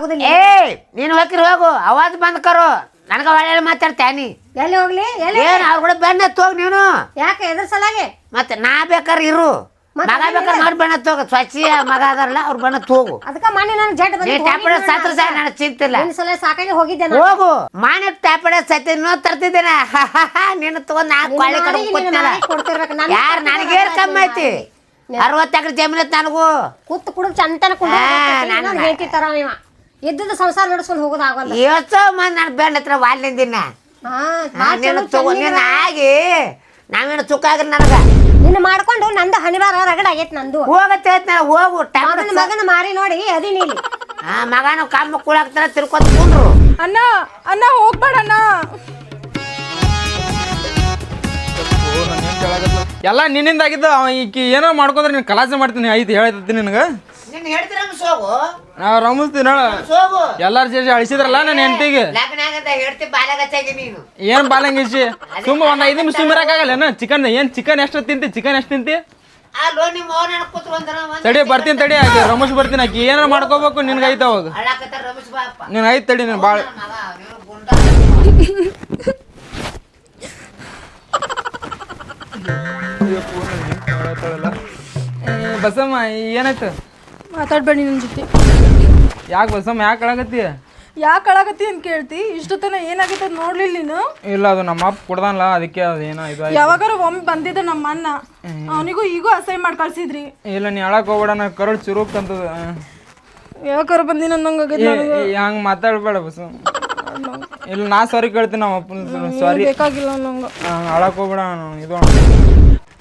ಆಗುದಿಲ್ಲ. ಏ ನೀನು ಹೋಗಿರಿ ಹೋಗು. ಅವಾಜ್ ಬಂದ್ ಕರು. ನನಗ ಒಳ್ಳೆ ಮಾತಾಡ್ತ್ಯಾನಿ ಎಲ್ಲಿ ಹೋಗ್ಲಿ ಎಲ್ಲಿ ಏನ್ ಅವ್ರ ಕೂಡ ಬೆನ್ನ ತೋಗ್ ನೀನು. ಯಾಕೆ ಎದ್ರ ಸಲಾಗೆ? ಮತ್ತೆ ನಾ ಬೇಕಾದ್ರೆ ಇರು. ಮಗ ಬೇಕಾದ್ರೆ ಮಾಡಿ ಬೆಣ್ಣ ತೋಗ ಸ್ವಚ್ಛ ಮಗ ಅದಾರಲ್ಲ ಅವ್ರ ಬೆಣ್ಣ ತೋಗು ಅದಕ್ಕ ಮನೆ ನಾನು ಜಡ್ ನೀ ಟ್ಯಾಪಡ ಸತ್ರ ಸಾಯ ನನಗೆ ಚಿಂತಿಲ್ಲ. ಒಂದ್ ಸಲ ಸಾಕಾಗಿ ಹೋಗಿದ್ದೆ ನಾನು. ಹೋಗು. ಮಾನ ಟ್ಯಾಪಡ ಸತ್ಯ ಇನ್ನೂ ತರ್ತಿದ್ದೇನೆ. ನಿನ್ನ ತಗೊಂಡ್ ನಾ ಕೊಳ್ಳಿ ಕಡೆ ಮಾರಿಗೆ ಕೊಡ್ತಿರ್ಬೇಕು. ನನ್ನ ಯಾರು ಕಮ್ಮಿ ಐತಿ ಅರವತ್ತು ಎಕರೆ ಜಮೀನ್ ನನಗೂ. ಕೂತ್ ಕುಡಿದು ಚಂತನ ಕುಡ ನಾನು- ನಾನು ಹೇಳ್ತಿ ಇವ ಇದ್ದದ ಸಂಸಾರ ನಡೆಸ್ಕೊಂಡು ಹೋಗೋದಾಗಲ್ಲ. ಎಷ್ಟೋ ಮಂದಿ ನನ್ನ ಬೆಣ್ಣ ಹತ್ರ ಭಾಳ ನಿನ್ನ ಚಲೋ ತಗೋ ಚೆನ್ನಿಗೆ ನಿನ್ನ ಆಗಿ ನಾವೇನು ಚುಕ್ಕ ಆಗ್ರಿ ನನಗ? ನಿನ್ನ ಮಾಡ್ಕೊಂಡು ನಂದು ಹನಿವಾರ ರಗಡ ಆಗೈತೆ ನಂದು. ಹೋಗತ್ತೆ ನಾನು, ಹೋಗು ಮಗನ ಮಗನ ಮಾರಿ ನೋಡಿ ಅದಿ ನೀನು. ಹಾ ಮಗನ ಕಮ್ಮ ಕುಳಾಕ್ತಾರ ತಿರ್ಕೊತ ಕುಂಡ್ರು ಅಣ್ಣ ಅಣ್ಣ ಹೋಗ್ಬೇಡ ಅಣ್ಣ. ಎಲ್ಲ ನಿನ್ನಿಂದ ಆಗಿದ್ದು ಅವ ಈಕಿ ಏನೋ ಮಾಡ್ಕೊಂಡ್ರೆ ನೀನು ಕಲಾಸ ಮಾಡ್ತೀನಿ ಐದು ಹೇಳ್ತೀನಿ ನಿನಗೆ. ನಿನ್ನ ನಾವು ರಮಿಸ್ತೀನಿ ಹೇಳ. ಸೋಗು. ಎಲ್ಲಾರು ಅಳಿಸಿದ್ರಲ್ಲ ನನ್ನ ಹೆಂಡತಿಗೆ? ಹೇಳ್ತಿ ನೀನು. ಏನ್ ಬಾಲಂಗಿಸಿ ಸುಮ್ಮ ಒಂದ್ ಐದು ನಿಮಿಷ ಸುಮ್ಮನೆ ಆಗಲ್ಲ ಚಿಕನ್ ಏನ್ ಚಿಕನ್ ಎಷ್ಟು ತಿಂತಿ? ಚಿಕನ್ ಎಷ್ಟು ತಿಂತಿ? ಅಲ್ಲೋ ನಿಮ್ಮ ಓನ್ ಕೂತ್ಕೊಂಡ್ರ ತಡಿ ಬರ್ತೀನಿ ತಡಿ ಆಕಿ ರಮೇಶ್ ಬರ್ತೀನಿ ಆಕಿ. ಏನಾರ ಮಾಡ್ಕೋಬೇಕು ನಿನ್ಗೆ ಐತ ಅವಾಗ. ನಿನ್ ರಮೇಶ್ ಬಾಪ ನೀನ್ ಐತ್ ತಡಿ ನೀನ್ ಬಾಳ ಮಗ ನೀನು ಗುಂಡ ಬಸಮ್ಮ ಏನಾಯ್ತು? ಮಾತಾಡ್ಬೇಡಿ ನನ್ನ ಜೊತೆ. ಯಾಕೆ ಬಸಮ್ಮ ಯಾಕೆ ಕಳಗತ್ತಿ ಯಾಕೆ ಕಳಗತ್ತಿ ಅಂತ ಕೇಳ್ತಿ? ಇಷ್ಟೊತ್ತನ ಏನಾಗೈತೆ ಅದ್ ನೋಡ್ಲಿಲ್ಲ ನೀನು? ಇಲ್ಲ ಅದು ನಮ್ಮ ಅಪ್ಪ ಕೊಡ್ದಾನಲ್ಲ ಅದಕ್ಕೆ ಅದು ಏನೋ ಇದು ಆಯ್ತು. ಯಾವಾಗಾರ ಒಮ್ಮೆ ಬಂದಿದ್ದ ನಮ್ಮ ಅಣ್ಣ. ಅವನಿಗೂ ಈಗೂ ಅಸಹ್ಯ ಮಾಡಿ ಕಳ್ಸಿದ್ರಿ. ಇಲ್ಲ ನೀ ಅಳಕ್ ಹೋಗ್ಬೇಡ ನಾ ಕರಳು ಚುರುಕ್ ಅಂತದ. ಬಂದಿ ಬಂದಿನ ಹಂಗೆ ಹಂಗ ಮಾತಾಡ್ಬೇಡ ಬಸಮ್ಮ. ಇಲ್ಲ ನಾ ಸಾರಿ ಕೇಳ್ತೀನಿ ನಮ್ಮ ಅಪ್ಪನ ಸಾರಿ ಬೇಕಾಗಿಲ್ಲ ನಂಗೆ ಅಳಕ್ ಹೋಗ್ಬೇಡ ನಾನು ಇದು.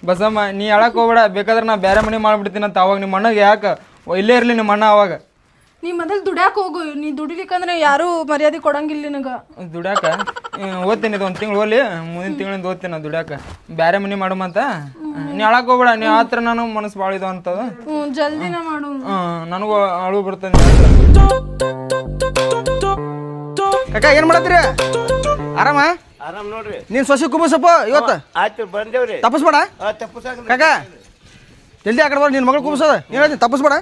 ಬಸಮ್ಮ ನೀ ಅಳಕ್ ಹೋಗ್ಬೇಡ ಬೇಕಾದ್ರೆ ನಾ ಬೇರೆ ಮನೆ ಮಾಡ್ಬಿಡ್ತೀನಿ ಅಂತ ಅವಾಗ ನಿಮ್ಮ ಅಣ್ಣಗೆ ಯಾಕೆ? ಇಲ್ಲೇ ಇರ್ಲಿ ನಿಮ್ಮ ಅಣ್ಣ ಅವಾಗ. ನೀ ಮೊದಲು ದುಡ್ಯಾಕ ಹೋಗು ನೀ ದುಡಿಬೇಕಂದ್ರೆ ಯಾರೂ ಮರ್ಯಾದೆ ಕೊಡಂಗಿಲ್ಲ ನಿನಗ. ದುಡ್ಯಾಕ? ಓದ್ತೀನಿ ಇದು ಒಂದು ತಿಂಗಳು ಹೋಗ್ಲಿ ಮುಂದಿನ ತಿಂಗಳಿಂದ ಓದ್ತೀನಿ ನಾ ದುಡ್ಯಾಕ. ಬ್ಯಾರೆ ಮನೆ ಮಾಡುಮಂತ ನೀ ಅಳಕ್ ಹೋಗ್ಬೇಡ ನೀ ಆತ್ರ ನಾನು ಮನಸ್ಸು ಭಾಳ ಇದು ಅಂತದ. ಹ್ಞೂ ಜಲ್ದಿನ ಮಾಡು. ನನಗೂ ಅಳು ಬರ್ತದೆ ಕಕ್ಕ ಏನ್ ಮಾಡತ್ತೀರಿ? ಆರಾಮ? ಆರಾಮ್ ನೋಡ್ರಿ. ನೀನ್ ಸೊಸಿ ಕುಮಸಪ್ಪ ಇವತ್ತು? ಆಯ್ತು ಬಂದೇವ್ರಿ. ತಪ್ಪಸ್ಬೇಡ? ಕಾಕ? ಜಲ್ದಿ ಆ ಕಡೆ ಬರ ನಿನ್ನ ಮಗಳು ಕುಬಸದ ಏನು ಹೇಳ್ತೀನಿ ತಪ್ಪಿಸ್ಬೇಡ.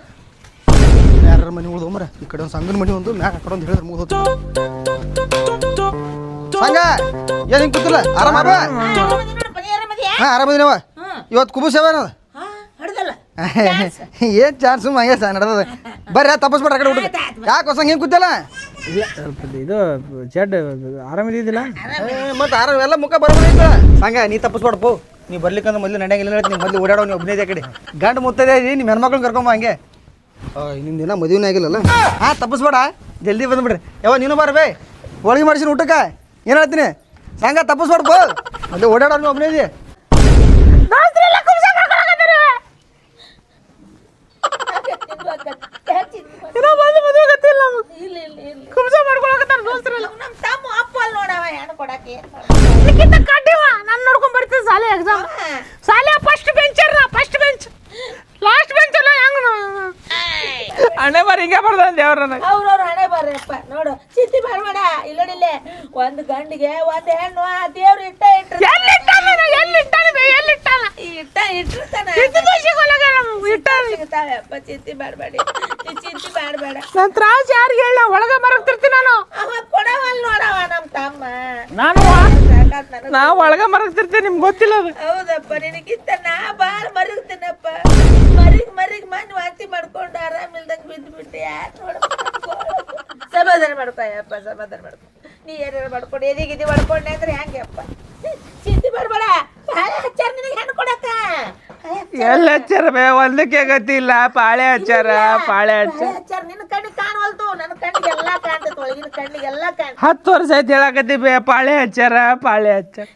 ಯಾರ ಮನೆ ಉಳ್ದು ಮರ ಈ ಕಡೆ ಒಂದು ಸಂಘನ ಮನೆ ಒಂದು ಮ್ಯಾಗ ಆ ಕಡೆ ಒಂದು ಹೇಳಿದ್ರೆ ಮುಗಿದು ಸಂಘ ಏನ್ ಹಿಂಗ್ ಕೂತಿಲ್ಲ? ಆರಾಮ ಹಾ ಆರಾಮದಿನವ ಇವತ್ತು ಕುಬಸ್ ಏನದ? ಏನ್ ಚಾನ್ಸ್ ಸುಮ್ಮ ಹಂಗೆ ಸಹ ನಡೆದದ. ಬರ್ರಿ ತಪ್ಪಿಸ್ಬೇಡ ಆ ಕಡೆ ಹುಡುಗ ಯಾಕೆ ಹೊಸಂಗ ಹಿಂಗೆ ಕೂತಿಲ್ಲ? ಇದು ಜಡ್ ಆರಾಮಿದ್ದಿಲ್ಲ ಮತ್ತೆ ಆರಾಮ ಎಲ್ಲ ಮುಖ ಬರಬಾರ್ದು ಸಂಘ ನೀ ತಪ್ಪಿಸ್ಬೇಡಪ್ಪು ನೀ ಬರ್ಲಿಕ್ಕಂದ್ರೆ ಮೊದಲು ನಡೆಯಂಗಿಲ್ಲ ನೀವು ಮೊದಲು ಓಡಾಡೋ, ನೀವು ಒಬ್ಬನೇ ಕಡೆ? ಗಂಡು ಮುತ್ತದೆ ನಿಮ್ಮ ಹೆಣ್ಮಕ್ಳನ್ನ ಕರ್ಕೊಂಬ ಹಂಗೆ. ನಿಮ್ಮ ದಿನ ಮದುವೆನೇ ಆಗಿಲ್ಲಲ್ಲ? ಹಾಂ, ತಪ್ಪಿಸ್ಬೇಡ. ಜಲ್ದಿ ಬಂದ್ಬಿಡ್ರಿ. ಯಾವ ನೀನು ಬರಬೇ ಹೋಳಿಗೆ ಮಾಡಿಸಿನ ಊಟಕ್ಕೆ. ಏನು ಹೇಳ್ತೀನಿ? ಸಂಗ ಬೋ. ಮೊದಲು ಓಡಾಡೋ, ನೀವು ಒಬ್ಬನೇ ಇದೆಯಾ ನಾನು ನೋಡ್ಕೊಂಡ್ ಬರ್ತೀನಿ ಸಾಲೆ ಎಕ್ಸಾಮ್ ಸಾಲೆ ಫಸ್ಟ್ ಬೆಂಚರ್ ನಾ ಫಸ್ಟ್ ಬೆಂಚ್ ಲಾಸ್ಟ್ ಬೆಂಚ್ ಅಲ್ಲ ಹೆಂಗ್ ಅಣ್ಣೆ ಬಾರಿ ಹಿಂಗೆ ಬರ್ದ ದೇವ್ರ ಅವ್ರವ್ರ ಹಣೆ ಬರ್ರಪ್ಪ ನೋಡು ಚಿಂತೆ ಮಾಡ್ಬೇಡ. ಇಲ್ಲೋಡಿಲ್ಲ ಒಂದು ಗಂಡಿಗೆ ಒಂದು ಹೆಣ್ಣು ಆ ದೇವ್ರು ಇಟ್ಟ ಇಟ್ಟ ಇಟ್ಟ ಇಟ್ಟಿರ್ತಾನ ಸಿಗ್ತಾವೆ ಅಪ್ಪ ಚಿಂತೆ ಮಾಡಬೇಡಿ. ನೀ ಚಿಂತೆ ಮಾಡಬೇಡ ನನ್ನ ತ್ರಾಸ ಯಾರಿಗೆ ಹೇಳ ಒಳಗ ಮರಗ್ತಿರ್ತೀನಿ ನಾನು. ಅವ ಕೊಡವಲ್ ನೋಡವ ನಮ್ಮ ತಮ್ಮ. ನಾನು. ನಾ ಒಳಗ ಮರಗ್ತಿರ್ತೀನಿ ನಿಮ್ಗೆ ಗೊತ್ತಿಲ್ಲ ಅದು. ಹೌದಪ್ಪ ನಿನಗಿಂತ ನಾ ಬಾಳ ಮರಗ್ತೀನಪ್ಪ. ಮರಿಗ್ ಮರಿಗ್ ಮನ್ ವಾಂತಿ ಮಾಡ್ಕೊಂಡು ಆರಾಮಿಲ್ದಂಗ್ ಬಿದ್ದು ಬಿಟ್ಟು ಯಾರು ಸಮಾಧಾನ ಮಾಡ್ಕೊಯಪ್ಪ ಸಮಾಧಾನ ಮಾಡ್ಕೊ. ನೀ ಏನಾರ ಮಾಡ್ಕೊಂಡು ಎದಿಗಿದಿ ಮಾಡ್ಕೊಂಡೆ ಅಂದ್ರೆ ಹೆಂಗೆ ಅಪ್ಪ? ಚಿಂತೆ ಮಾಡ್ಬೇಡ. ಬಹಳ ಕೊಡಕ್ಕ ಎಲ್ಲ ಹಚ್ಚಾರ ಬೇ ಒಂದಕ್ಕೆ ಗತಿಲ್ಲ ಪಾಳೆ ಹಚ್ಚಾರ ಪಾಳೆ ಹಚ್ಚಾರ ನಿನ್ನ ಕಣ್ಣಿಗೆ ಕಾಣವಲ್ತು ನನ್ನ ಕಣ್ಣಿಗೆ ಎಲ್ಲ ಕಾಣ್ತೈತೆ ಒಳಗಿನ ಕಣ್ಣಿಗೆ ಎಲ್ಲ ಕಾಣ್ ಹತ್ತು ವರ್ಷ ಆಯ್ತು ಹೇಳಕತ್ತಿ ಬೇ ಪಾಳೆ ಹಚ್ಚಾರ ಪಾಳೆ ಹಚ್ಚಾರ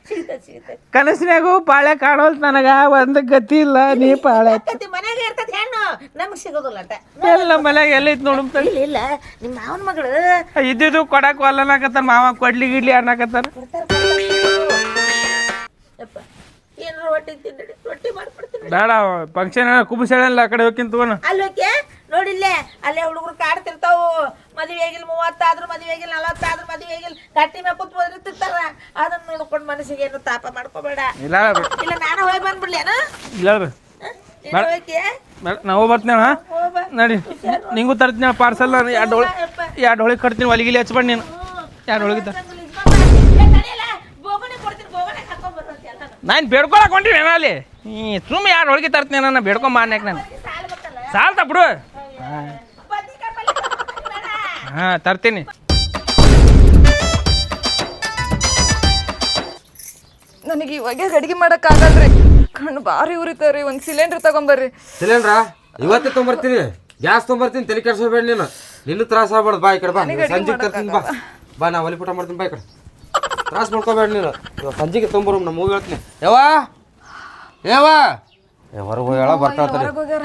ಕನಸಿನಾಗೂ ಪಾಳೆ ಕಾಣೋಲ್ ನನಗ ಒಂದ್ ಗತಿ ಇಲ್ಲ ನೀ ಪಾಳೆ ಹಚ್ಚ ಮನೆಗೆ ಇರ್ತೈತಿ ಹೆಣ್ಣು ನಮಗೆ ಸಿಗೋದಿಲ್ಲ ಅಟ. ಎಲ್ಲ ಮನ್ಯಾಗ ಎಲ್ಲ ಐತ್ ನೋಡು ಇಲ್ಲ ಇಲ್ಲ ನಿಮ್ಮ ಮಾವನ ಮಗಳು ಇದ್ದಿದ್ದು ಕೊಡಕ್ ಒಲ್ಲನಾಕತ್ತಾರ ಮಾವ ಕೊಡ್ಲಿ ಗಿಡ್ಲಿ ಅನ್ನಕತ್ತಾರ ಯಪ್ಪ. ಏನಾರ ಹೊಟ್ಟೆ ತಿಂದಡಿ ರೊಟ್ಟಿ ಮಾಡ್ಕೊಡ್ತೀನಿ ಬೇಡ. ಫಂಕ್ಷನ್ ಕುಬಸ್ ಹೇಳಲ್ಲ ಆ ಕಡೆ ಹೋಗಿಂತ ತಗೋಣ. ಅಲ್ಲೋಕೆ ನೋಡಿಲ್ಲೇ ಅಲ್ಲೇ ಹುಡುಗರು ಕಾಡ್ತಿರ್ತಾವು. ಮದುವೆ ಆಗಿಲ್ಲ ಮೂವತ್ತಾದ್ರು ಮದುವೆ ಆಗಿಲ್ಲ ನಲವತ್ತಾದ್ರು ಮದುವೆ ಆಗಿಲ್ಲ ಕಟ್ಟಿ ಮೇಲೆ ಕೂತ್ ಓದಿರ್ತಿರ್ತಾರ ಅದನ್ನ ನೋಡ್ಕೊಂಡು ಮನಸ್ಸಿಗೆ ಏನು ತಾಪ ಮಾಡ್ಕೋಬೇಡ. ಇಲ್ಲ ಇಲ್ಲ ನಾನು ಹೋಗಿ ಬಂದ್ಬಿಡ್ಲೇನ ಇಲ್ಲ ನೀನು ಹೋಗಿ ಬೇಡ ನಾವು ಬರ್ತೀನಿ ಅಣ್ಣ ನಡಿ. ನಿಂಗೂ ತರ್ತೀನಿ ಪಾರ್ಸಲ್ ಎರಡು ಯಪ್ಪ ಎರಡು ಹೋಳಿಗೆ ಕಟ್ತೀನಿ ಒಲಿಗಿಲಿ ಹಚ್ಬೇಡ ನೀನು. ಎರಡು ಹೋಳಿಗೆ ತ ನಾನು ಬೇಡ್ಕೊಳಕ್ ಹೊಂಟಿನಿ ಅಲ್ಲಿ ಈ ಸುಮ್ಮನೆ ಯಾರು ಹೋಳಿಗೆ ತರ್ತೀನಿ ನಾನು ಬೇಡ್ಕೊಂಬ ಅನ್ನಕ್ಕೆ ನಾನು. ಸಾಲ್ತ ಬಿಡು. ಹಾಂ ತರ್ತೀನಿ. ನನಗೆ ಇವಾಗ ಅಡಿಗೆ ಮಾಡಕ್ ಆಗಲ್ರಿ ಕಣ್ಣು ಭಾರಿ ಉರಿತಾವ್ರಿ ಒಂದು ಸಿಲಿಂಡರ್ ತಗೊಂಬರ್ರಿ. ಸಿಲಿಂಡ್ರ? ಇವತ್ತೇ ತೊಗೊಂಬರ್ತೀನಿ. ಗ್ಯಾಸ್ ತೊಗೊಂಬರ್ತೀನಿ ತಲೆ ಕೆಡ್ಸೋಬೇಡ ನೀನು. ನಿನ್ನ ತ್ರಾಸ ಆಗ್ಬಾರ್ದು. ಬಾ ಈ ಕಡೆ ಬಾ. ಸಂಜೆ ತರ್ತೀನಿ ಬಾ. ಬಾ ನಾ ಒಲಿ ಪುಟ ಮಾಡ್ತೀನಿ ಬಾ ಈ ಕಡೆ. ತ್ರಾಸ ಮಾಡ್ಕೋಬೇಡ ನೀನು. ಇವಾಗ ಸಂಜೆಗೆ ತೊಗೊಂಬರು ನಮ್ಮ ಮೂವಿ ಹೇಳ್ತೀನಿ. ಯವ್ವ? ಯವ್ವ? ಏ ಹೊರಗೆ ಹೇಳ ಬರ್ತಾ ಇರ್ತಾರೆ ಹೊರಗ್ ಹೋಗ್ಯಾರ.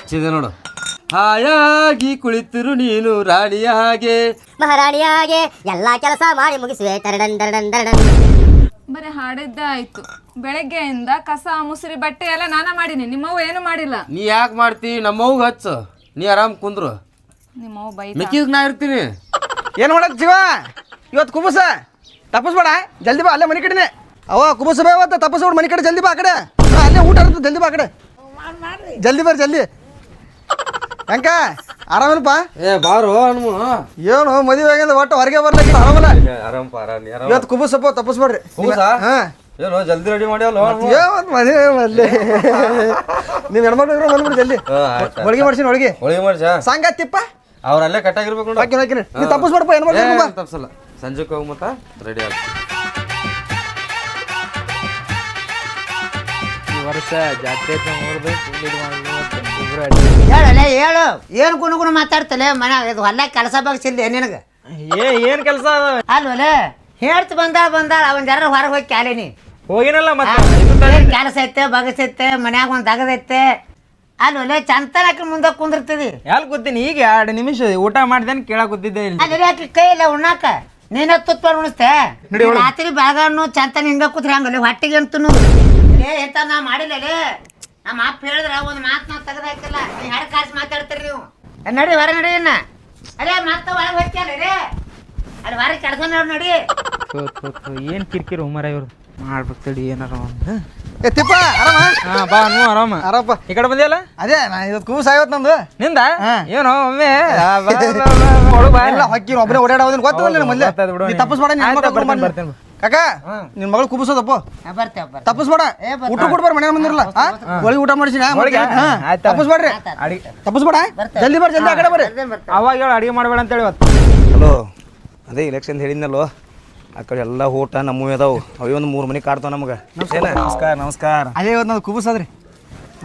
ಹಚ್ಚಿದೆ ನೋಡು. ಹಾಯಾಗಿ ಕುಳಿತಿರು ನೀನು ರಾಣಿಯ ಹಾಗೆ. ಮಹಾರಾಣಿಯಾಗೆ ಎಲ್ಲಾ ಕೆಲಸ ಮಾಡಿ ಮುಗಿಸುವೆ. ತರಡನ್ ದರಡನ್ ದರಡನ್ ಬರೀ ಹಾಡಿದ್ದೆ ಆಯ್ತು. ಬೆಳಗ್ಗೆಯಿಂದ ಕಸ ಮುಸುರಿ ಬಟ್ಟೆ ಎಲ್ಲ ನಾನ ಮಾಡೀನಿ. ನಿಮ್ಮವ್ವ ಏನು ಮಾಡಿಲ್ಲ? ನೀ ಯಾಕೆ ಮಾಡ್ತಿ? ನಮ್ಮವ್ಗೆ ಹಚ್ಚು. ನೀ ಆರಾಮ್ ಕುಂದ್ರು. ನಿಮ್ಮವ್ವ ಬೈ ಮಿಕ್ಕಿದ್ ನಾ ಇರ್ತೀನಿ. ಏನು ಮಾಡಕ್ ಜೀವ ಇವತ್ತು ಕುಬಸ? ತಪ್ಪಸ್ಬೇಡ ಜಲ್ದಿ ಬಾ ಅಲ್ಲೇ ಮನೆ ಕಡೆನೆ. ಅವ ಕುಬಸ ಬೇವತ್ತ ತಪಸ್ ತಪ್ಪಸ್ಬೇಡ ಮನೆ ಕಡೆ ಜಲ್ದಿ ಬಾ ಆ ಕಡೆ. ಹಾ, ಅಲ್ಲೇ ಊಟ ಇರ್ತದೆ ಜಲ್ದಿ ಬಾ ಆ ಕಡೆ. ಜಲ್ದಿ ಬರ್ರಿ ಜಲ್ದಿ. ಹೆಂಕ ಆರಾಮಿಲ್ಲಪ್ಪ ಏ ಬಾರು ಹನುಮು. ಏನು ಮದುವೆ ಆಗಿಂದ ಒಟ್ಟು ಹೊರಗೆ ಬರ್ಲಿಕ್ಕೆ ಆರಾಮಲ್ಲ? ಆರಾಮ್ ನೀ ಆರಾಮ್? ಇವತ್ತು ಕುಬಸಪ್ಪ ತಪ್ಪಸ್ಬೇಡ್ರಿ ಕುಬುಸ? ಹಾ. ಏನೋ ಜಲ್ದಿ ರೆಡಿ ಮಾಡ್ಯಾವಲ್ಲ ಏವತ್ ಮದುವೆ ಮಲ್ಲಿ. ನೀವು ಹೆಣ್ಮಕ್ಳು ಬಂದ್ಬಿಡಿ ಜಲ್ದಿ. ಹೋಳಿಗೆ ಮಾಡ್ಸಿನ ಹೋಳಿಗೆ. ಹೋಳಿಗೆ ಮಾಡ್ಸ? ಸಾಂಗ ಅಲ್ಲೇ ಕಟ್ಟಾಗಿರ್ಬೇಕು ಸಂಜೆ ಹಾಕಿನ ಹಾಕಿನ ನೀವು ತಪ್ಪಸ್ಬೇಡಪ್ಪ ಹೆಣ್ಮಕ್ಳು ಏ, ಬಾ. ತಪ್ಸಲ್ಲ. ಸಂಜೆಗೆ ಹೋಗಿ ಮತ್ತ ರೆಡಿ ಆಗ. ಈ ವರ್ಷ ಜಾತ್ರೆ ನೋಡ್ದು ಹೇಳಲೆ ಹೇಳು. ಏನು ಗುಣ ಗುಣ ಮಾತಾಡ್ತಲೆ ಮನ್ಯಾಗ? ಇದು ಹೊಲ ಕೆಲಸ ಬಗ್ಸಿಲ್ಲ ನಿನಗೆ? ಏ ಏನು ಕೆಲಸ ಅಲ್ವಲೆ? ಹೇಳ್ತ ಬಂದಾ ಬಂದಾ ಅವನ್ ಜರ ಹೊರಗೆ ಹೋಗಿ ಕ್ಯಾಲೇನಿ. ಹೋಗಿನಲ್ಲ ಮತ್ತೆ? ಕೆಲಸ ಐತೆ ಬಗಸೈತೆ ಮನ್ಯಾಗ ಒಂದು ದಗದೈತೆ ಅಲ್ವಲೆ ಚಂತನ ಹಾಕಿ ಮುಂದೆ ಕುಂದಿರ್ತದಿ? ಎಲ್ಲಿ ಕೂತೀನಿ? ಈಗ ಎರಡು ನಿಮಿಷ ಊಟ ಮಾಡ್ದೇನೆ ಕೇಳಕ್ ಕೂತಿದ್ದೆ ಇಲ್ಲಿ. ಅಲ್ಲಿ ಕೈ ಇಲ್ಲ ಉಣ್ಣಾಕ. ನೀನ ತುತ್ತ ಉಣಿಸ್ತೆ ರಾತ್ರಿ ಬೆಳಗಾನು ಚಂತನ ಹಿಂಗ ಕೂತ್ರಿ ಹಂಗಲ್ಲಿ ಹೊಟ್ಟಿಗೆ ಅಂತ ಏ ಎಂತ ನಾ ಮಾಡಿಲ್ಲ ಲೇ. ನಮ್ಮ ಅಪ್ಪ ಹೇಳಿದ್ರ ಒಂದು ಮಾತು ನಾ ತೆಗೆದು ಹಾಕಿಲ್ಲ ನೀ ಹೆಡ್ ಕಾಸು ಮಾತಾಡ್ತೀರಿ ನೀವು? ಏ, ನಡಿ ಹೊರ ನಡಿ ಇನ್ನ. ಅರೇ ಮತ್ತೆ ಒಳಗೆ ಹೋಗ್ತಿಯಲ್ಲ ರೇ ಅಲ್ಲಿ ಹೊರ ಕೆಡ್ಸ ನೋಡಿ ಏನ್ ಕಿರಿಕಿರಿ ಉಮರ ಇವ್ರು ಮಾಡ್ಬೇಕು ತಡಿ ಏನಾರ ಒಂದು. ಏ ತಿಪ್ಪ ಆರಾಮ? ಹಾ ಬಾ ನೂ ಆರಾಮ. ಆರಾಮಪ್ಪ ಈ ಕಡೆ ಬಂದಿಯಲ್ಲ? ಅದೇ ನಾ ಇವತ್ತು ಕೂಸ ಆಯ್ತು ನಂದು. ಏನೋ ಒಮ್ಮೆ. ಎಲ್ಲ ಹೊಕ್ಕಿ ಒಬ್ಬನೇ ಓಡಾಡೋದನ್ನ ಗೊತ್ತಲ್ಲ ನಿನ್ನ ಮೊದ್ಲೇ. ನೀ. ತಪ್ಪಸ್ಬೇಡ ನಿನ್ನ ಆಯ್ತು, ಮಗಳು ಬರ್ತೇನೆ, ಬಂದು. ಬರ್ತೇನೆ. ಕಾಕ ನಿನ್ನ ಮಗಳು ಕುಬಸೋದಪ್ಪ ಬರ್ತೇವೆ ಬರ್ತೆ ತಪ್ಪಸ್ಬೇಡ. ಊಟ ಕೊಡ್ಬಾರ ಮನೆ ಬಂದಿರಲ್ಲ. ಒಳಗೆ ಊಟ ಮಾಡಿಸಿನ ಒಳಗೆ? ಆಯ್ತು. ತಪ್ಪಸ್ಬೇಡ್ರಿ. ಅಡಿಗೆ ತಪ್ಪಸ್ಬೇಡ ಜಲ್ದಿ ಬರ್ರಿ ಜಲ್ದಿ ಆ ಕಡೆ ಬರ್ರಿ. ಅವಾಗ ಹೇಳು ಅಡಿಗೆ ಮಾಡಬೇಡ ಅಂತ ಹೇಳಿ ಹಲೋ ಅದೇ ಇಲೆಕ್ಷನ್ ಹೇಳಿದ್ನಲ್ಲೋ. ಆ ಕಡೆ ಎಲ್ಲ ಊಟ ನಮ್ಮೂ ಅದಾವು. ಅವೇ ಒಂದು ಮೂರು ಮನೆ ಕಾಡ್ತಾವ ನಮಗೆ. ನಮಸ್ಕಾರ. ನಮಸ್ಕಾರ ಅದೇ ಇವತ್ತು ನಾವು ಕುಬಸದ್ರಿ.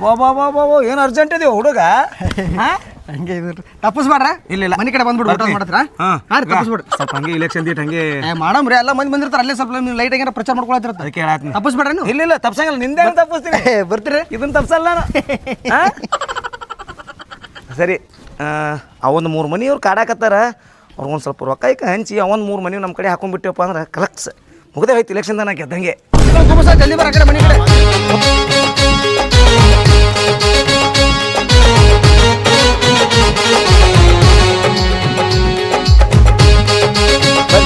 ಬಾ ಬಾ ಬಾ ಬಾ ಬಾ ಏನು ಅರ್ಜೆಂಟ್ ಇದೆಯೋ ಹುಡುಗ? ಹಂಗೆ ಇದು ತಪ್ಪಸ್ಬೇಡ್ರ ಇಲ್ಲ ಇಲ್ಲ. ಮನೆ ಕಡೆ ಬಂದ್ಬಿಡು ಊಟ ಮಾಡ್ತೀರಾ? ಹಾಂ ತಪ್ಪಸ್ಬಿಡ್ರಿ ಸ್ವಲ್ಪ ಹಂಗೆ ಇಲೆಕ್ಷನ್ ದೀಟ್ ಹಂಗೆ. ಮಾಡಮ್ರಿ ಎಲ್ಲ ಮಂದಿ ಬಂದಿರ್ತಾರೆ ಅಲ್ಲೇ ಸ್ವಲ್ಪ ನೀವು ಲೈಟ್ ಹಂಗಾರ ಪ್ರಚಾರ ಮಾಡ್ಕೊಳತ್ತಿರ ಅದಕ್ಕೆ ಹೇಳತ್ತೀನಿ ತಪ್ಪಸ್ಬೇಡ್ರಿ ನೀವು? ಇಲ್ಲ ಇಲ್ಲ ತಪ್ಸಂಗಿಲ್ಲ. ನಿಂದೆ ತಪ್ಪಿಸ್ತೀನಿ. ಬರ್ತೀರಿ. ಇದನ್ನ ತಪ್ಸಲ್ಲ ನಾನು. ಸರಿ ಅವೊಂದು ಮೂರು ಮನಿ ಅವ್ರು ಕಾಡಾಕತ್ತಾರ. ಅವ್ರಿಗೊಂದು ಸ್ವಲ್ಪ ರೊಕ್ಕ ಇಕ್ಕ ಹಂಚಿ ಅವೊಂದು ಮೂರು ಮನೆ ನಮ್ಮ ಕಡೆ ಹಾಕೊಂಡ್ಬಿಟ್ಟೆಪ್ಪ ಅಂದ್ರೆ ಕಲಕ್ಸ್. ಮುಗದೆ ಹೋಯ್ತು ಇಲೆಕ್ಷನ್ ನಾ ಗೆದ್ದಂಗೆ. ಜಲ್ದಿ ಬರ ಮನೆ ಕಡೆ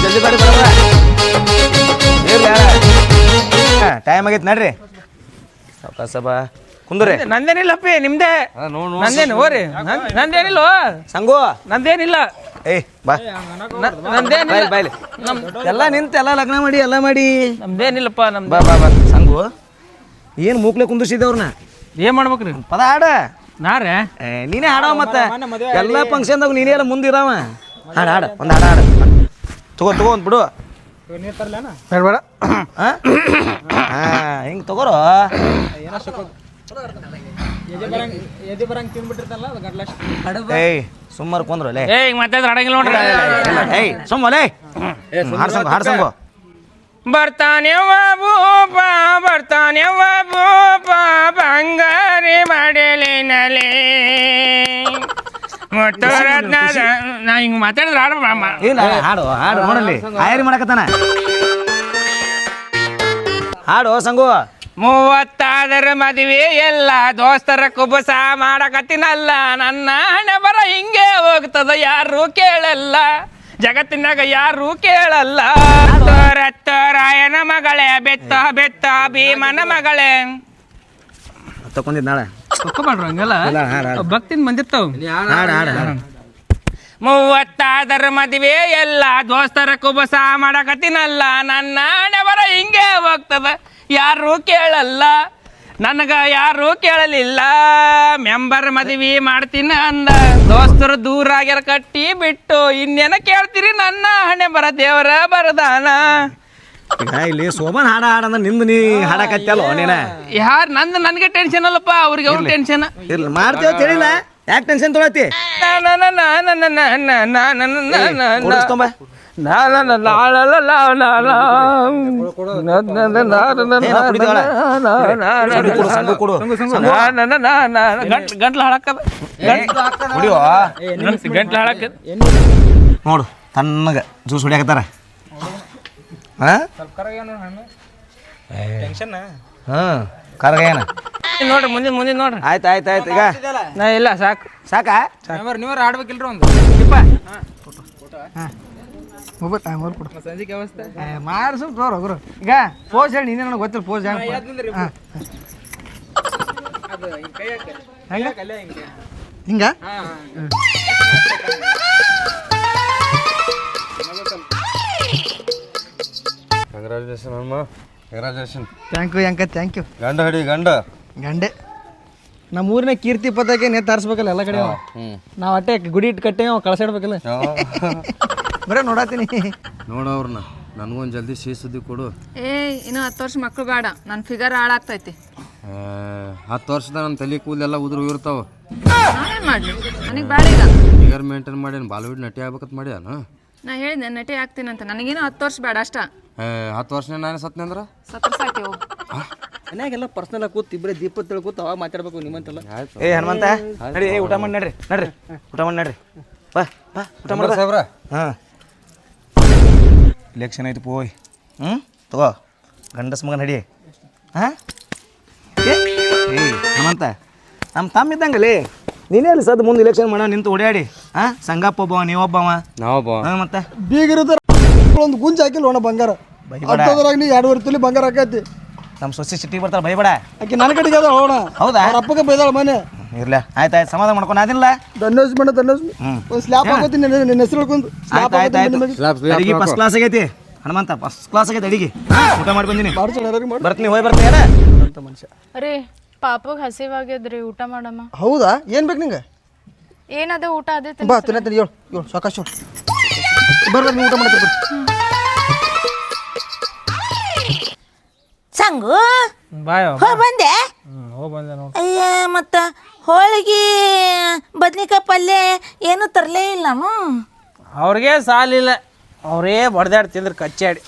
ಜಲ್ದಿ ಬರ ಟೈಮ್ ಆಗೈತೆ ನಡ್ರಿ. ಬಾ ಕುಂದ್ರಿ. ನಂದೇನಿಲ್ಲಪ್ಪಿ ನಿಮ್ದೇ. ನಂದೇನು ಹೋರಿ ನಂದೇನಿಲ್ಲ. ಸಂಗು. ನಂದೇನಿಲ್ಲ. ಏಯ್ ಬಾ. ನಂದೇನಿಲ್ಲ. ಬಾಯ್ಲಿ ಎಲ್ಲ ನಿಂತ ಎಲ್ಲ ಲಗ್ನ ಮಾಡಿ ಎಲ್ಲ ಮಾಡಿ. ನಮ್ದೇನಿಲ್ಲಪ್ಪ ನಮ್ದು. ಬಾ ಬಾ ಬಾ ಸಂಗು. ಏನು ಮೂಕ್ಲೆ ಕುಂದಿಸಿದವ್ರನ್ನ ಏನ್ ಮಾಡ್ಬೇಕ್ರಿ ಪದ ಹಾಡ. ನಾರೇ ಏ, ನೀನೇ ಹಾಡವ ಮತ್ತೆ. ಎಲ್ಲ ಫಂಕ್ಷನ್ದಾಗ ನೀನೇ ಎಲ್ಲ ಮುಂದಿರಾವ ಹಾಡ ಹಾಡ ಒಂದು ಹಾಡ ಹಾಡ. ತಗೋ ತಗೋ ಒಂದ್ ಬಿಡು ಬೇಡ ಬೇಡ ಹಾಂ. ಹಿಂಗೆ ತಗೋರೋ? ಏಯ್ ಸುಮ್ಮರ್ ಕೊಂದ್ರು ಲೇ. ಏ ಮತ್ತೆ ಅಡಂಗಿಲ್ಲ ನೋಡ್ರಿ. ಏಯ್ ಹಾಡ್ಸಂಗು ಹಾಡ್ಸಂಗು ಬರ್ತಾನೆ ಬರ್ತಾನೆ ಬಂಗಾರಿ ಮಾಡಲಿನಲೆ ನಾ ಹಿಂಗ್ ಮಾತಾಡಿದ್ರೆ ಹಾಡು ಇಲ್ಲ ಹಾಡು ಹಾಡು ನೋಡಲಿ ಮಾಡಕತ್ತಾನ. ಹಾಡು ಸಂಗು. ಮೂವತ್ತಾದರ ಮದುವೆ ಎಲ್ಲ ದೋಸ್ತರ ಕುಬಸ ಮಾಡಕತ್ತಿನಲ್ಲ. ನನ್ನ ಹಣೆ ಬರ ಹಿಂಗೆ ಹೋಗ್ತದ ಯಾರು ಕೇಳಲ್ಲ. ಜಗತ್ತಿನಾಗ ಯಾರು ಕೇಳಲ್ಲ. ರಾಯನ ಮಗಳೇ ಬೆತ್ತ ಬೆತ್ತ ಭೀಮನ ಮಗಳೇ. ತಕೊಂಡಿದ್ ನಾಳೆ. ಹಂಗೆಲ್ಲ. ಭಕ್ತಿನ್ ಬಂದಿರ್ತಾವ ಮೂವತ್ತಾದರ ಮದುವೆ ಎಲ್ಲ ದೋಸ್ತರ ಕುಬಸ ಮಾಡಕತ್ತಿನಲ್ಲ. ನನ್ನ ಹಣೆ ಬರ ಹಿಂಗೆ ಹೋಗ್ತದ. ಯಾರು ಕೇಳಲ್ಲ ನನಗ ಯಾರು ಕೇಳಲಿಲ್ಲ ಮೆಂಬರ್ ಮದುವೆ ಮಾಡ್ತೀನಿ ಅಂದ ದೋಸ್ತರು ದೂರ ಆಗ್ಯಾರ ಕಟ್ಟಿ ಬಿಟ್ಟು ಇನ್ನೇನ ಕೇಳ್ತೀರಿ ನನ್ನ ಹಣೆ ಬರ ದೇವರ ಬರದಾನ ಇಲ್ಲಿ ಸೋಮನ್ ಹಾಡ ಹಾಡಂದ ನಿಂದ ನೀ ಹಾಡಕತ್ತಲ್ಲ ನೀನ ಯಾರು ನಂದು ನನಗೆ ಟೆನ್ಷನ್ ಅಲ್ಲಪ್ಪ ಅವ್ರಿಗೆ ಅವ್ರ ಟೆನ್ಷನ್ ಇರ್ಲಿ ಮಾಡ್ತೇವ ತಿಳಿಲ್ಲ ಯಾಕೆ ಟೆನ್ಷನ್ ತೊಳತಿ ಗಂಟ್ಲ ಗಂಟ್ಲ ನೋಡು ತಣ್ಣಗ ಜ್ಯೂಸ್ ಹೊಡಿಯಾಕತ್ತಾರ ಹಾ ಹಾಂ ಕರಗ ಏನ ನೋಡ್ರಿ ಮುಂದಿನ ಮುಂದಿನ ನೋಡ್ರಿ ಆಯ್ತು ಆಯ್ತು ಆಯ್ತು ಈಗ ನಾ ಇಲ್ಲ ಸಾಕು ಸಾಕಾ ನೀವ್ರ ಆಡ್ಬೇಕಿಲ್ರಿ ಒಂದು ಸಂಜೆಗೆ ಮಾರ್ಸು ತೋರು ಗುರು ಈಗ ಪೋಸ್ ಹೇಳಿ ನೀನೇ ನನಗೆ ಗೊತ್ತಿಲ್ಲ ಪೋಸ್ ಹೆಂಗೆ ಹಿಂಗ ಕಂಗ್ರಾಚುಲೇಷನ್ ಅಮ್ಮ. ಕಂಗ್ರಾಚುಲೇಷನ್ ಥ್ಯಾಂಕ್ ಯು ಅಂಕ ಥ್ಯಾಂಕ್ ಯು ಗಂಡ ಹಡಿ ಗಂಡ. ಗಂಡೆ. ನಮ್ಮ ಊರಿನ ಕೀರ್ತಿ ಪದಕ್ಕೆ ನೇ ತರಿಸ್ಬೇಕಲ್ಲ ಎಲ್ಲ ಕಡೆ ನಾವು ಅಟ್ಟೆ ಗುಡಿ ಇಟ್ಟು ಕಟ್ಟೆ ಅವ ಕಳ್ಸಾಡ್ಬೇಕಲ್ಲ. ಬರೇ ನೋಡತ್ತೀನಿ ನೋಡವ್ರನ್ನ ನನಗೊಂದು ಜಲ್ದಿ ಸಿಹಿ ಸುದ್ದಿ ಕೊಡು. ಏ ಇನ್ನು ಹತ್ತು ವರ್ಷ ಮಕ್ಳು ಬೇಡ ನನ್ನ ಫಿಗರ್ ಹಾಳಾಗ್ತೈತಿ. ಹತ್ತು ವರ್ಷದ ನನ್ನ ತಲೆ ಕೂದಲೆಲ್ಲ ಉದುರು ಇರ್ತಾವ ಏನು ಮಾಡಲಿ? ನನಗೆ ಬೇಡ ಈಗ. ಫಿಗರ್ ಮೇಂಟೈನ್ ಮಾಡಿ ಬಾಲಿವುಡ್ ನಟಿ ಆಗ್ಬೇಕಂತ ಮಾಡ್ಯಾನ? ನಾ ಹೇಳಿದೆ ನಟಿ ಆಗ್ತೀನಂತ ನನಗೇನು ಹತ್ತು ವರ್ಷ ಬೇಡ ಅಷ್ಟ. ಹತ್ತು ವರ್ಷ ನಾನು ಸತ್ನೆ ಸತ್ತ ಸತ್ರ ಸಾಕಿ ಹೋಗು ಮನ್ಯಾಗೆಲ್ಲ ಪರ್ಸನಲ್ ಆಗಿ ಕೂತ್ ಇಬ್ಬರೇ ದೀಪ ತಿಳ್ಕೊತ ಅವಾಗ ಮಾತಾಡ್ಬೇಕು ನಿಮ್ಮಂತಲ್ಲ. ಏ ಹನುಮಂತ ನಡಿ ಏ ಊಟ ಮಾಡಿ ನಡ್ರಿ ನಡ್ರಿ ಊಟ ಮಾಡಿ ನಡ್ರಿ. ಬಾ ಬಾ ಊಟ ಮಾಡಿ ಸಾಬ್ರ ಹಾಂ. ಇಲೆಕ್ಷನ್ ಐತಿ ಪೋಯ್. ಹ್ಞೂ ತಗೋ ಗಂಡಸ್ ಮಗ ನಡಿ. ಹಾಂ? ಏ ಏ ಹನುಮಂತ ನಮ್ಮ ತಮ್ಮ ಇದ್ದಂಗಲ್ಲಿ ನೀನೇ ಅಲ್ಲಿ ಸದ್ ಮುಂದೆ ಇಲೆಕ್ಷನ್ ಮಾಡೋ ನಿಂತು ಓಡಾಡಿ. ಹಾಂ? ಸಂಗಪ್ಪ ಒಬ್ಬವ ನೀವೊಬ್ಬವ ನಾವೊಬ್ಬ. ಹಾಂ ಮತ್ತೆ? ಬೀಗಿರದ ಒಂದು ಗುಂಜ್ ಹಾಕಿಲ್ಲ ಒಣ ಬಂಗಾರ. ಎರಡು ನೀ ಎರಡುವರೆ ತುಲಿ ಬಂಗಾರ ಹಾಕೈತಿ. ನಮ್ಮ ಸೊಸೆ ಸಿಟ್ಟಿಗೆ ಬರ್ತಾಳೆ ಭಯ ಭಯಬೇಡ ಆಕೆ ನನ್ನ ಕಡೆಗೆ ಅದ ಹೌದಾ? ಅವ್ರ ಅಪ್ಪಗೆ ಬೈದಾಳ ಮನೆ. ಇರ್ಲ ಆಯ್ತು ಆಯ್ತು ಸಮಾಧಾನ ಮಾಡ್ಕೊಂಡು ಅದಿಲ್ಲ ಧನ್ಯೋಸ್ ಮಾಡ ಧನ್ಯೋಸ್ ಒಂದು ಸ್ಲ್ಯಾಪ್ ಹಾಕೋತೀನಿ ನಿನ್ನ ನಿನ್ನ ಹೆಸರು ಹೇಳ್ಕೊಂಡು ಸ್ಲ್ಯಾಪ್ ಆಯ್ತು ಆಯ್ತು ಅಡಿಗೆ ಫಸ್ಟ್ ಕ್ಲಾಸ್ ಆಗೈತಿ. ಹನುಮಂತ ಫಸ್ಟ್ ಕ್ಲಾಸ್ ಆಗೈತಿ ಅಡಿಗೆ. ಊಟ ಮಾಡಿ ಬಂದಿನಿ ಬಾರು ಚೆನ್ನಾಗಿ ಮಾಡಿ. ಬರ್ತೀನಿ ಹೋಗಿ ಬರ್ತೀನಿ ಏನ? ಅಂತ ಮನುಷ್ಯ. ಅರೇ ಪಾಪಗ್ ಹಸಿವಾಗ್ಯದ್ರಿ ಊಟ ಮಾಡಮ್ಮ. ಹೌದಾ? ಏನು ಬೇಕು ನಿಂಗೆ? ಏನದ ಊಟ ಅದೇ ಬಾ ತಿನ್ನ ತಿನ್ನ ಏಳು ಏಳು ಸಾಕಷ್ಟು. ಬರ್ಬೇಕು ಬರ್ರಿ ನೀವು ಊಟ ಮಾಡ್ತೀರಿ ಸಂಗು? ಬಾಯ್ ಹೋ ಬಂದೆ ಹೋ ಬಂದೆ ನೋಡಿ. ಅಯ್ಯ ಮತ್ತ ಹೋಳಿಗೆ ಬದ್ನಿಕಾಯಿ ಪಲ್ಯ ಏನು ತರಲೇ ಇಲ್ಲ ಅವ್ರಿಗೆ ಸಾಲಿಲ್ಲ ಅವರೇ ಬಡ್ದಾಡಿ ತಿಂದ್ರೆ ಕಚ್ಚಾಡಿ.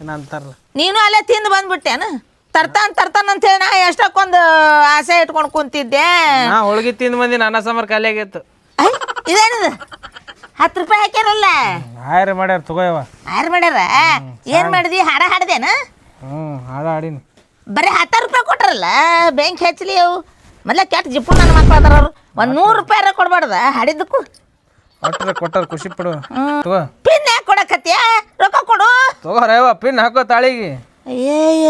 ಏನಂತಾರಲ್ಲ ನೀನು ಅಲ್ಲೇ ತಿಂದು ಬಂದ್ಬಿಟ್ಟೇನು? ತರ್ತಾನ ತರ್ತಾನ ಅಂತ ಹೇಳಿ ನಾ ಎಷ್ಟಕ್ಕೊಂದು ಆಸೆ ಇಟ್ಕೊಂಡು ಕುಂತಿದ್ದೆ. ನಾ ಹೋಳ್ಗೆ ತಿಂದು ಬಂದಿ ನನ್ನ ಸಮರ್ ಖಾಲಿ ಇದೇನದು? ಹತ್ತು ರೂಪಾಯಿ ಹಾಕ್ಯಾರಲ್ಲ? ಹಾಯ್ರಿ ಮಾಡ್ಯಾರ ತಗೋಯವ ಯಾರು ಮಾಡ್ಯಾರ? ಏನ್ ಮಾಡಿದಿ? ಹಾಡ ಹಾಡ್ದೇನ? ಹ್ಞೂ ಹಾಡು ಹಾಡೀನಿ. ಬರೀ ಹತ್ತಾರು ರೂಪಾಯಿ ಕೊಟ್ರಲ್ಲ ಬ್ಯಾಂಕ್ ಹೆಚ್ಚಲಿ ಅವು. ಮೊದಲ ಕೆಟ್ಟ ಜಿಪ್ಪು ನನ್ನ ಮಕ್ಕಳು ಅದಾರ ಅವ್ರು. ಒಂದು ನೂರು ರೂಪಾಯಿ ಕೊಡ್ಬಾರ್ದ ಹಾಡಿದ್ದಕ್ಕೂ. ಕೊಟ್ರೆ ಕೊಟ್ಟಾರ ಖುಷಿ ಪಡು. ತಗೋ. ಪಿನ್ ಯಾಕೆ ಕೊಡಕತ್ತೀಯ? ರೊಕ್ಕ ಕೊಡು. ತಗೋರೇವ ಪಿನ್ ಹಾಕೋ ತಾಳಿಗೆ. ಅಯ್ಯಯ್ಯ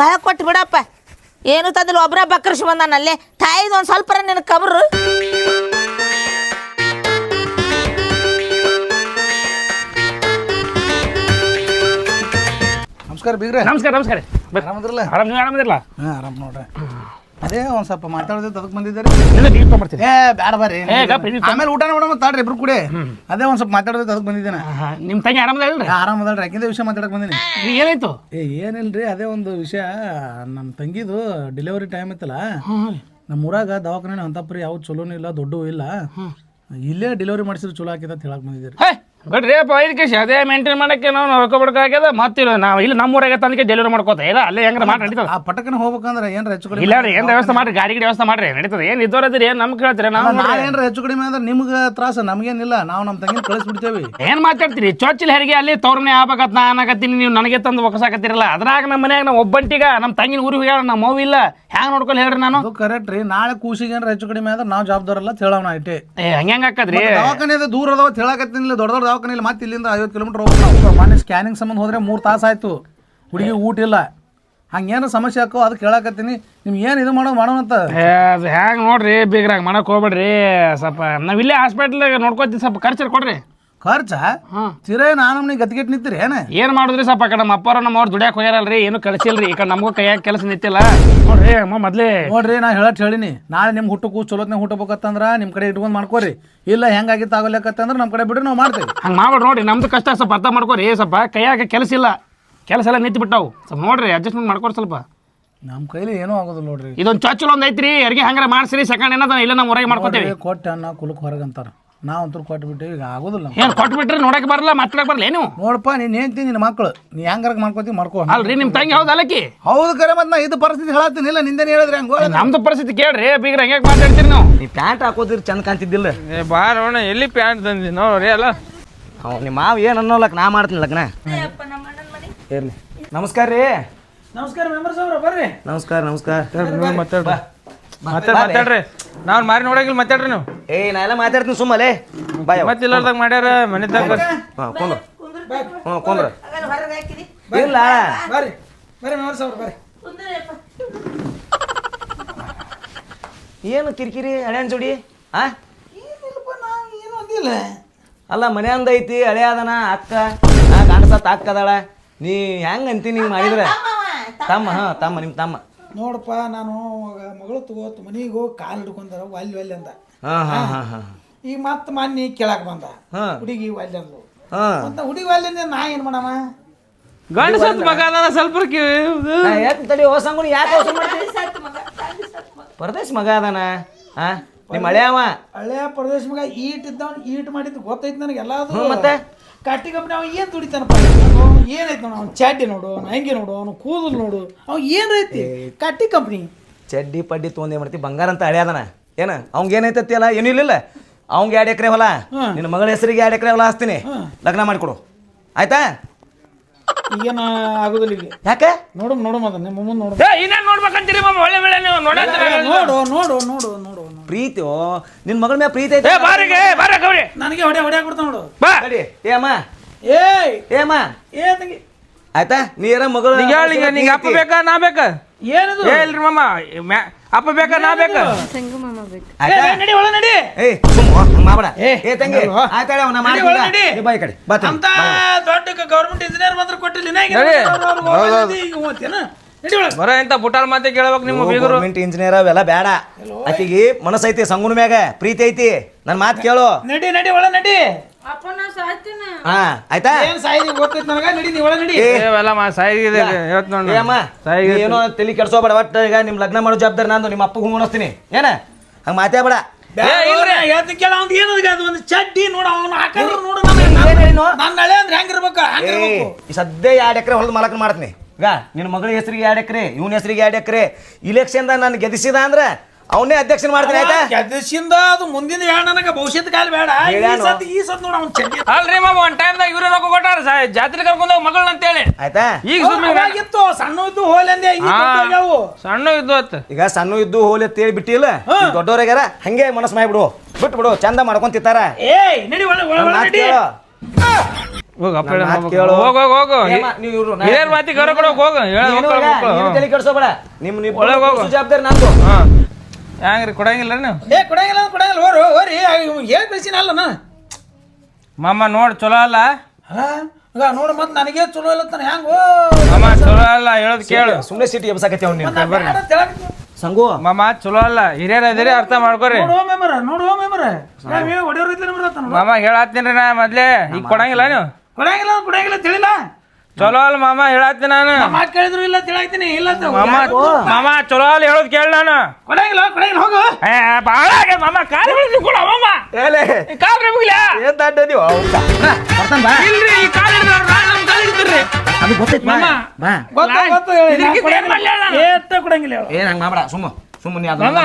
ಭಾಳ ಕೊಟ್ಟು ಬಿಡಪ್ಪ. ಏನು ತಂದಿಲ್ಲ ಒಬ್ಬರ ಬಕ್ರಸಿ ಬಂದಾನಲ್ಲೇ. ತಾಯಿದು ಒಂದು ಸ್ವಲ್ಪ ನಿನ್ನ ಕಬ್ರು. ನಮಸ್ಕಾರ ಬೀಗ್ರೆ. ನಮಸ್ಕಾರ ನಮಸ್ಕಾರ. ಆರಾಮದಿರಲ್ಲ? ಆರಾಮ್ ನೀವು ಆರಾಮದಿರಲ್ಲ? ಹಾಂ ಆರಾಮ್ ನೋಡ್ರಿ. ಅದೇ ಒಂದ್ ಸ್ವಲ್ಪ ಮಾತಾಡೋದು ಅದಕ್ಕೆ ಬಂದಿದ್ದಾರೆ ಇಲ್ಲ ನೀರು ತೊಗೊಂಬರ್ತೀನಿ ಏ ಬ್ಯಾಡ ಬರ್ರಿ. ಏ, ಗಪ್ಪ, ಆಮೇಲೆ ಊಟ ಮಾಡೋಣ ತಾಳ್ರಿ ಇಬ್ರು ಕೂಡಿ. ಅದೇ ಒಂದ್ ಸ್ವಲ್ಪ ಮಾತಾಡೋದು ಅದಕ್ಕೆ ಬಂದಿದ್ದೇನೆ. ನಿಮ್ಮ ತಂಗಿ ಆರಾಮದಲ್ರಿ ಆರಾಮದಲ್ರಿ ಯಾಕಿಂದ ವಿಷಯ ಮಾತಾಡಕ್ ಬಂದಿನಿ. ಏನಾಯ್ತು? ಏ ಏನಿಲ್ರಿ ಅದೇ ಒಂದು ವಿಷಯ. ನಮ್ಮ ತಂಗಿದು ಡೆಲಿವರಿ ಟೈಮ್ ಇತ್ತಲ್ಲ? ನಮ್ಮ ಊರಾಗ ದವಾಖಾನೆ ಅಂತಪ್ರಿ ಯಾವ್ದು ಚಲೋನೂ ಇಲ್ಲ ದೊಡ್ಡವು ಇಲ್ಲ. ಇಲ್ಲೇ ಡೆಲಿವರಿ ಮಾಡಿಸಿದ್ರೆ ಚಲೋ ಆಕೈತೆ ಅಂತ ಹೇಳಕ್ ಬಂದಿದ್ದೀರಿ. ಹೇ ಬಿಡ್ರಿ ಅಪ್ಪ ಐದು ಕೇಶ್ ಅದೇ ಮೇಂಟೈನ್ ಮಾಡಕ್ಕೆ ನಾವು ಮತ್ತೆ ಮತ್ತಿಲ್ಲ ನಾವು ಇಲ್ಲಿ ನಮ್ಮ ಊರಾಗ ತಂದಕ್ಕೆ ಡೆಲಿವರಿ ಮಾಡ್ಕೋತ ಇಲ್ಲ ಅಲ್ಲೇ ಹೆಂಗ್ರ ಮಾಡಿ ನಡೀತದ? ಆ ಪಟಕನ ಹೋಗ್ಬೇಕಂದ್ರೆ ಏನ್ರ ಹೆಚ್ಚು ಕಡಿಮೆ ಇಲ್ಲ ರೀ ಏನ್ ವ್ಯವಸ್ಥೆ ಮಾಡ್ರಿ ಗಾಡಿ ಗಿಡಿ ವ್ಯವಸ್ಥೆ ಮಾಡ್ರಿ ನಡೀತದ. ಏನ್ ಇದ್ದವ್ರದ್ರಿ ಏನ್ ನಮ್ಗೆ ಕೇಳ್ತೀರಿ ನಾವು ನಾಳೆ ಏನ್ರ ಹೆಚ್ಚು ಕಡಿಮೆ ಅಂದ್ರೆ ನಿಮ್ಗೆ ತ್ರಾಸ ನಮಗೇನಿಲ್ಲ ನಾವು ನಮ್ಮ ತಂಗಿ ಕಳಿಸ್ಬಿಡ್ತೇವೆ. ಏನ್ ಮಾತಾಡ್ತೀರಿ ಚೊಚ್ಚಿಲ್ ಹೆರಿಗೆ ಅಲ್ಲಿ ತವ್ರನೇ ಆಗ್ಬೇಕತ್ ನಾ ಅನ್ನಕತ್ತೀನಿ ನೀವು ನನಗೆ ತಂದು ಒಕ್ಕಸಾಕತ್ತಿರಲ್ಲ ಅದ್ರಾಗ ನಮ್ಮ ಮನ್ಯಾಗ ನಾವು ಒಬ್ಬಂಟಿಗ ನಮ್ಮ ತಂಗಿನ ಊರಿಗೆ ಹೋಗ್ಯಾಳ ನಮ್ಮ ಮೌ ಇಲ್ಲ ಹ್ಯಾಂಗ ನೋಡ್ಕೊಲ್ ಹೇಳ್ರಿ ನಾನು? ಕರೆಕ್ಟ್ ರೀ ನಾಳೆ ಕೂಸಿಗೆ ಏನ್ರ ಹೆಚ್ಚು ಕಡಿಮೆ ಅಂದ್ರೆ ನಾವು ಜವಾಬ್ದಾರಲ್ಲ ತಿಳೋಣ ಹೇಳೋಣ ಇಟ್ಟೆ. ಏ ಹಂಗ ಹಾಕದ್ರಿ? ದವಾಖಾನೆ ದೂರ ಅದಾವ ತಿಳಾಕತ್ತಿನಿಲ್ಲ ದೊಡ್ಡ ದೊಡ್ಡ ದವಾಖಾನೆ ಇಲ್ಲಿ ಮತ್ತೆ ಇಲ್ಲಿಂದ ಐವತ್ತು ಕಿಲೋಮೀಟರ್ ಹೋಗ್ಬೇಕು ಮೊನ್ನೆ ಸ್ಕ್ಯಾನಿಂಗ್ ಸಂಬಂಧ ಹೋದ್ರೆ ಮೂರು ತಾಸು ಆಯಿತು. ಹುಡುಗಿ ಊಟ ಇಲ್ಲ. ಹಂಗೇನು ಸಮಸ್ಯೆ ಹಾಕೋ ಅದಕ್ಕೆ ಕೇಳಾಕತ್ತೀನಿ. ನಿಮ್ಗೆ ಏನು ಇದು ಮಾಡೋದು ಮಾಡೋಣಂತ ಏ, ಅದು ಹ್ಯಾಂಗೆ ನೋಡ್ರಿ ಬೀಗ್ರಾಗ ಮಾಡೋಕೆ ಹೋಗ್ಬೇಡ್ರಿ. ಸ್ವಲ್ಪ ನಾವು ಇಲ್ಲೇ ಹಾಸ್ಪಿಟ್ಲಾಗ ನೋಡ್ಕೊತೀವಿ ಸ್ವಲ್ಪ ಖರ್ಚು ಕೊಡ್ರಿ. ಖರ್ಚ? ಚಿರೇ ನಾನು ನಮ್ಗೆ ಗತಿಗೆಟ್ ನಿಂತೀರಿ ಏನ? ಏನ್ ಮಾಡಿದ್ರಿ ಸಪ್ಪ ಕಡೆ? ನಮ್ಮ ಅಪ್ಪಾರ ನಮ್ಮ ಅವ್ರು ದುಡ್ಯಾಕ್ ಹೋಗ್ಯಾರಲ್ರಿ ಏನು ಕಳ್ಸಿಲ್ರಿ. ಈಗ ನಮಗೂ ಕೈಯಾಗ ಕೆಲಸ ನಿಂತಿಲ್ಲ. ನೋಡ್ರಿ ಅಮ್ಮ ಮೊದ್ಲೇ. ನೋಡ್ರಿ ನಾ ಹೇಳಟ್ ಹೇಳಿನಿ. ನಾಳೆ ನಿಮ್ಮ ಹುಟ್ಟು ಕೂಸು ಚಲೋತ್ನಾಗ ಹುಟ್ಟಬೇಕತ್ತಂದ್ರ ನಿಮ್ಮ ಕಡೆ ಇಟ್ಕೊಂಡು ಮಾಡ್ಕೋರಿ. ಇಲ್ಲ ಹೆಂಗಾಗಿತ್ತು ಆಗೋಲ್ಲಕತ್ತಂದ್ರೆ ನಮ್ಮ ಕಡೆ ಬಿಡ್ರಿ ನಾವು ಮಾಡ್ತೀವಿ. ಹಂಗೆ ಮಾಡ್ಬಿಡಿ ನೋಡ್ರಿ ನಮ್ದು ಕಷ್ಟ ಸ್ವಲ್ಪ ಅರ್ಥ ಮಾಡ್ಕೊರಿ. ಸ್ವಲ್ಪ ಕೈಯಾಗ ಕೆಲಸ ಇಲ್ಲ. ಕೆಲಸ ಎಲ್ಲ ನಿಂತು ಬಿಟ್ಟಾವು ಸ್ವಲ್ಪ ನೋಡ್ರಿ ಅಡ್ಜಸ್ಟ್ಮೆಂಟ್ ಮಾಡ್ಕೊರಿ ಸ್ವಲ್ಪ. ನಮ್ಮ ಕೈಲಿ ಏನೂ ಆಗೋದಿಲ್ಲ ನೋಡ್ರಿ. ಇದೊಂದು ಚೊಚ್ಚಲ ಒಂದು ಐತ್ರಿ ಯಾರಿಗೆ ಹಂಗಾರ ಮಾಡ್ಸಿರಿ. ಸೆಕೆಂಡ್ ಏನದ ಇಲ್ಲ ನಾವು ಹೊರಗೆ ಮಾಡ್ಕೊತೀವಿ. ಕೊಟ್ಟ ಅನ್ನ ಕುಲಕ್ ಹೊರಗೆ ಅಂತಾರ ನಾವು ಅಂತೂ ಕೊಟ್ಟು ಬಿಟ್ಟಿವಿ ಈಗ ಆಗೋದಿಲ್ಲ. ಏನು ಕೊಟ್ಬಿಟ್ರೆ ನೋಡಕ್ಕೆ ಬರಲ್ಲ ಮಾತಾಡಕ್ಕೆ ಬರಲ್ಲ ಏನು? ನೋಡಪ್ಪ ನೀನು ಹೇಳ್ತೀನಿ ನಿನ್ನ ಮಕ್ಕಳು ನೀ ಹೆಂಗಾರ ಮಾಡ್ಕೋತಿ ಮಾಡ್ಕೋ. ಅಲ್ರಿ ನಿಮ್ಮ ತಂಗಿ ಹೌದು ಅಲಕ್ಕಿ? ಹೌದು ಕರೆ ಮತ್ತೆ ನಾ ಇದು ಪರಿಸ್ಥಿತಿ ಹೇಳತ್ತೀನಿ. ಇಲ್ಲ ನಿಂದೇನು ಹೇಳಿದ್ರೆ ಹಂಗೋ ನಮ್ದು ಪರಿಸ್ಥಿತಿ ಕೇಳ್ರಿ ಬೀಗ್ರ ಹೆಂಗೆ ಮಾತಾಡ್ತೀರಿ ನಾವು? ನೀ ಪ್ಯಾಂಟ್ ಹಾಕೋದಿರಿ ಚಂದ ಕಾಣ್ತಿದ್ದಿಲ್ಲ. ಏ ಬಾರೋಣ ಎಲ್ಲಿ ಪ್ಯಾಂಟ್ ತಂದಿ? ನೋಡ್ರಿ ಅಲ್ಲ ಅವ್ ನಿಮ್ಮ ಮಾವ ಏನು ಅನ್ನೋಲಕ್ ನಾ ಮಾಡ್ತೀನಿ ಲಗ್ನ. ಇರ್ಲಿ. ನಮಸ್ಕಾರ ರೀ. ನಮಸ್ಕಾರ ಮೆಂಬರ್ಸ್ ಅವ್ರ ಬರ್ರಿ. ನಮಸ್ಕಾರ ನಮಸ್ಕಾರ. ಮಾತಾಡ್ರಿ. ಮಾತಾಡ್ ಮಾತಾಡ್ರಿ. ನಾವ್ ಮಾರಿ ನೋಡಂಗಿಲ್ಲ ಮಾತಾಡ್ರಿ ನೀವು. ಏ ನಾ ಎಲ್ಲ ಮಾತಾಡ್ತೀನಿ ಸುಮ್ಮಲೆ. ಬಾಯ್ ಮತ್ತೆ ಇಲ್ಲಾರ್ದಾಗ ಮಾಡ್ಯಾರ ಮನೆದಾಗ ಹಾಂ ಕುಂದ್ರ. ಹ್ಞೂ ಕುಂದ್ರ. ಹಾಗಾದ್ರೆ ಹೊರಗೆ ಹಾಕಿರಿ ಇಲ್ಲ. ಬರ್ರಿ. ಬರ್ರಿ ನೋಡಿ ಅವ್ರ ಬರ್ರಿ. ಏನು ಕಿರಿಕಿರಿ ಹಳೆಯನ್ ಜೋಡಿ? ಆ? ಅಲ್ಲ ಮನೆ ಅಂದೈತಿ ಹಳೆ ಅದನ ಅಕ್ಕ. ಆ ಕಾಣಿಸತ್ ಅಕ್ಕ ಅದಾಳ. ನೀ ಹೆಂಗ್ ಅಂತೀನಿ ಹಿಂಗೆ ಮಾಡಿದ್ರೆ? ತಮ್ಮ ಹಾಂ ತಮ್ಮ ನಿಮ್ಮ ತಮ್ಮ. ನೋಡಪ್ಪ ನಾನು ಅವಾಗ ಮಗಳು ತಗೋತ ಮನೆಗೆ ಹೋಗಿ ಕಾಲು ಹಿಡ್ಕೊಂಡಾರ ಒಲ್ಲಿ ಒಲ್ಲಿ ಅಂದ. ಹಾಂ ಹಾಂ ಹಾಂ. ಹಾಂ ಈಗ ಮತ್ತೆ ಮನ್ನಿ ಕೆಳಗೆ ಬಂದ. ಹುಡುಗಿ ಒಲ್ಲಿ ಅಂದ್ಲು. ಅಂತ ಹುಡುಗಿ ಒಲ್ಲಿ ಅಂದೆ ನಾ ಏನು ಮಾಡಮ್ಮ ಗಂಡಸತ್ ಮಗ ಅದಾನ ಸ್ವಲ್ಪ ಯಾಕೆ ತಡಿ ಹೊಸ ಯಾಕೆ ಹೊಸ ಪರದೇಶ್ ಮಗ ಅದಾನ? ಆ ನಿಮ್ಮ ಹಳೆಯವ? ಹಳೆಯ ಪ್ರದೇಶ ಮಗ ಈಟ್ ಇದ್ದವನು ಈಟ್ ಮಾಡಿದ್ದು ಗೊತ್ತೈತೆ ನನಗೆ ಎಲ್ಲಾದರೂ. ಮತ್ತೆ? ಕಟ್ಟಿ ಕಂಪ್ನಿ ಅವ ಏನು ದುಡಿತಾನಪ್ಪ? ಅವ್ನು ಏನೈತಿ ನೋಡು ಅವ್ನು ಚಾಡ್ಡಿ ನೋಡು ಅವ್ನು ಹಂಗೆ ನೋಡು ಅವನು ಕೂದಲು ನೋಡು ಅವ್ ಏನೈತಿ ಕಟ್ಟಿ ಕಂಪ್ನಿ. ಚಡ್ಡಿ ಪಡ್ಡಿ ತೊಗೊಂಡು ಏನು ಮಾಡ್ತಿ? ಬಂಗಾರ ಅಂತ ಹಳೆ ಅದನ. ಏನ? ಅವ್ಗೆ ಏನೈತತಿ ಅಲ್ಲ? ಏನೂ ಇಲ್ಲ ಅವ್ಗೆ ಎರಡು ಎಕರೆ ಹೊಲ. ನಿನ್ನ ಮಗಳ ಹೆಸರಿಗೆ ಎರಡು ಎಕರೆ ಹೊಲ ಹಾಸ್ತೀನಿ. ಲಗ್ನ ಮಾಡಿಕೊಡು. ಆಯ್ತಾ? ಈಗೇನು ಆಗೋದಿಲ್ಲ ಇಲ್ಲಿ. ಯಾಕೆ? ನೋಡು ನೋಡು ಅದನ್ನ ನಿಮ್ಮ ಮುಂದೆ ನೋಡು ಏ ಇನ್ನೇನ್ ನೋಡ್ಬೇಕಂತೀರಿ ಮಮ್ಮ ಒಳ್ಳೆ ಬೆಳೆ ನೀವು ನೋಡು ನೋಡು ನೋಡು ನೋಡು ನೋಡು. ಪ್ರೀತಿ ನಿನ್ನ ಮಗಳ ಮೇಲೆ ಪ್ರೀತಿ ಐತೆ ಏ ಬಾರಿಗೆ ಬಾರ ಗೌರಿ. ನನಗೆ ಹೊಡೆ ಹೊಡೆ ಕೊಡ್ತಾ ನೋಡು. ನಡಿ. ಏ ಏಯ್. ಏ ಅಮ್ಮ. ಏ ತಂಗಿ. ಆಯ್ತಾ? ನೀರ ಮಗಳು? ನಿಂಗೆ ಹೇಳಿ ನಿಂಗೆ ಅಪ್ಪ ಬೇಕಾ ನಾ ಬೇಕಾ? ಏನದು? ಏ ಇಲ್ರಿ ಮಾಮ. ಮ್ಯಾ- ಅಪ್ಪ ಬೇಕಾ ನಾ ಬೇಕಾ? ಆಯ್ತಾ? ಏ, ನಡಿ ಒಳ ನಡಿ. ಏ ಸುಮ್ಮ ಹಂಗ ಮಾಡಬೇಡ ಏ, ಏ ತಂಗಿ? ಆಯ್ತಾ ಅವನ ನಡಿ, ಒಳ ನಡಿ. ಮಾಡಿ ಬಾಯ್ ಕಡೆ ಬಾ ತಂಗಿ, ಅಂತ ಬಾ. ದೊಡ್ಡ ಗೌರ್ಮೆಂಟ್ ಇಂಜಿನಿಯರ್ ಮಾತ್ರ ಕೊಟ್ಟಿಲ್ಲ ನಡಿ. ಈಗ ಹೋಗ್ತೇನ ನಡಿ ಒಳ. ಬರೋ ಇಂಥ ಬುಟಾಲ್ ಮಾತೆ ಕೇಳ್ಬೇಕು ನಿಮ್ಮ ಬೀಗರು? ಗೌರ್ಮೆಂಟ್ ಇಂಜಿನಿಯರ್ ಅವೆಲ್ಲ ಬೇಡ. ಆಕಿಗೆ ಮನಸ್ಸೈತಿ ಸಂಗುನ ಮ್ಯಾಗ. ಪ್ರೀತಿ ಐತಿ. ನನ್ನ ಮಾತು ಕೇಳು. ನಡಿ ನಡಿ ಒಳ ನಡಿ. ಹಾ ಆಯ್ತಾ? ಏನ್ ಸಾಯಿದಿ? ಗೊತ್ತೈತಿ ನನಗ. ನಡಿ ನೀ ಒಳ ನಡಿ. ಏ, ಅಮ್ಮ ನೀ ಏನೋ ತಲೆ ಕೆಡ್ಸೋಬೇಡ ಒಟ್ಟ ಈಗ ನಿಮ್ ಲಗ್ನ ಮಾಡೋ ಜವಾಬ್ದಾರಿ ನಾನು ನಿಮ್ಮ ಅಪ್ಪಗೆ ಹೂ ಉಣಿಸ್ತೀನಿ. ಏನ? ಹಂಗ ಮಾತಾಡ್ಬೇಡ ಇಲ್ರಿ. ಹೇಳ್ತೀನಿ ಕೇಳ ಅವ್ನ್ ಏನದ ಅದು ಒಂದು ಚಡ್ಡಿ ನೋಡ ಅವ್ನು ಹಾಕಿದ್ರು ನೋಡು? ನನ್ನ ಹಳೆ ಅಂದ್ರೆ ಹೆಂಗಿರ್ಬೇಕು? ಏ ಈ ಸದ್ಯ ಎರಡು ಎಕರೆ ಹೊಲದ ಮಾಲಕನ ಮಾಡ್ತೀನಿ. ಈಗ ನಿನ್ನ ಮಗಳ ಹೆಸರಿಗೆ ಎರಡು ಎಕರೆ ಇವನ ಹೆಸರಿಗೆ ಎರಡು ಎಕರೆ. ಇಲೆಕ್ಷನ್ದಾಗ ನಾನು ಗೆದಿಸಿದ ಅಂದ್ರೆ ಅವನೇ ಅಧ್ಯಕ್ಷನ ಮಾಡ್ತಾನೆ ಆಯ್ತಾ? ಅದು ಮುಂದಿನ ಹೇಳ ನನಗೆ ಭವಿಷ್ಯದ ಕಾಲ ಬೇಡ. ಈ ಹೇಳ್ಯಾನು. ಸತ್ ಈ ಸತ್ ನೋಡ ಅವ್ನು ಚಂದಿ ಅಲ್ರಿ ಮಾಮ ಒಂದ್ ಟೈಮ್ದಾಗ ಇವ್ರ ರೊಕ್ಕ ಕೊಟ್ಟಾರ ಸಾ ಜಾತ್ರೆ ಕರ್ಕೊಂಡೋಗ ಮಗಳ್ ಅಂತೇಳಿ. ಆಯ್ತಾ? ಈಗ ಸುಮ್ಮನೆ ಅವಾಗಿತ್ತು ಸಣ್ಣ ಇದ್ದು ಹೋಲಂದೆ ಈಗ. ಸಣ್ಣ ಇದ್ದು ಅತ್ತ ಈಗ ಸಣ್ಣ ಇದ್ದು ಹೋಲಿ ಅಂತೇಳಿ ಬಿಟ್ಟಿಲ್ಲ? ದೊಡ್ಡವ್ರಾಗ್ಯಾರ ಹಂಗೆ ಮನಸ್ಸು ಮಾಡಿಬಿಡು. ಬಿಟ್ಟು ಬಿಡು ಚಂದ ಮಾಡ್ಕೊಂತಿತ್ತಾರ ಏಯ್ ನಡಿ ಒಳ ಒಳ ಒಳ ನಡಿ. ಹೋಗ ಮಾತ್ ಕೇಳು. ಹೋಗ ಹೋಗ. ಏಮ್ಮ, ನೀವು ಇವ್ರು ನಾ- ಹಿರಿಯರ್ ಮಾತಿ ಕೊಡೋಕ್ ಹೋಗ. ಹೇಳ ನೀನು ಈಗ ನೀನು ತಲೆ ಕೆಡ್ಸೋಬೇಡ ನಿಮ್ ನೀವು ಒಳಗ್ ಹೋಗು. ಜವಾಬ್ದಾರಿ ನಂದು ಹಾ. ಹೆಂಗ್ರಿ ಕೊಡಂಗಿಲ್ಲ ನೀವು? ಏ ಕೊಡಂಗಿಲ್ಲ ಅಂದ್ರೆ ಕೊಡಂಗಿಲ್ಲ ಹೋರು ಹೋರಿ ಹೇಳಿ ಅಲ್ಲ ನಾ? ಮಾಮ ನೋಡಿ ಚಲೋ ಅಲ್ಲ? ಅಲ್ಲ ಈಗ ನೋಡು ಮತ್ತೆ ನನಗೆ ಚಲೋ ಇಲ್ಲ ತಾನೆ ಹೆಂಗೋ ಮಾಮ ಚಲೋ ಅಲ್ಲ ಹೇಳೋದು ಕೇಳು. ಸುಮ್ಮನೆ ಸಿಟಿ ಎಬ್ಸಾಕತ್ತಿ ಅವ್ನು ಅಂತ ಸಂಗು. ಮಾಮ ಚಲೋ ಅಲ್ಲ ಹಿರಿಯರ ಅದಿರಿ ಅರ್ಥ ಮಾಡ್ಕೊರಿ. ನೋಡು ಮೆಮರ ನೋಡು ಮೆಮರ. ಹೊಡೆಯೋರು ನೋಡು ಮಾಮ ಹೇಳತ್ತೀನಿ ನಾ ಮೊದ್ಲೇ. ಈಗ ಕೊಡಂಗಿಲ್ಲ ನೀವು? ಕೊಡಂಗಿಲ್ಲ ಕೊಡಂಗಿಲ್ಲ ತಿಳಿಲ್ಲ ಚಲೋ ಅಲ್ಲ ಮಾಮ ಹೇಳತ್ತೀನಿ ನಾನು. ಮಾತು ಕೇಳಿದ್ರು ಇಲ್ಲ ತಿಳಾಯ್ತೀನಿ ಇಲ್ಲ ಅಂತ ಮಾಮ ಮಾಮ ಚಲೋ ಅಲ್ಲ ಹೇಳೋದ್ ಕೇಳ ನಾನು. ಕೊಡಂಗಿಲ್ಲ ಕೊಡಂಗಿಲ್ಲ ಹೋಗು. ಏ ಬಾಳ ಮಾಮ ಕಾಲು ಬಿಡ್ತು ಕೂಡ ಮಾಮ. ಏಲೇ. ಈ ಕಾಲ್ ಮುಗಿಲ ಏನ್ ದಾಡ್ಡ ನೀವು? ಇಲ್ರಿ ಈ ಕಾಲ್ ಹಿಡಿದ್ರ ನಮ್ ಕಾಲ್ ಹಿಡಿದ್ರಿ ಅದು ಗೊತ್ತೈತಿ ಮಾಮ. ಬಾ. ಗೊತ್ತ ಗೊತ್ತ ಹೇಳಿ. ನಾ ಇದಕ್ಕಿಂತ ಏನ್ ಮಾಡ್ಲಿ ಕೊಡಂಗಿಲ್ಲ ಏನ್ ಹಂಗ ಸುಮ್ಮ ಸುಮ್ಮನೆ ಅದು ಮಾಮ.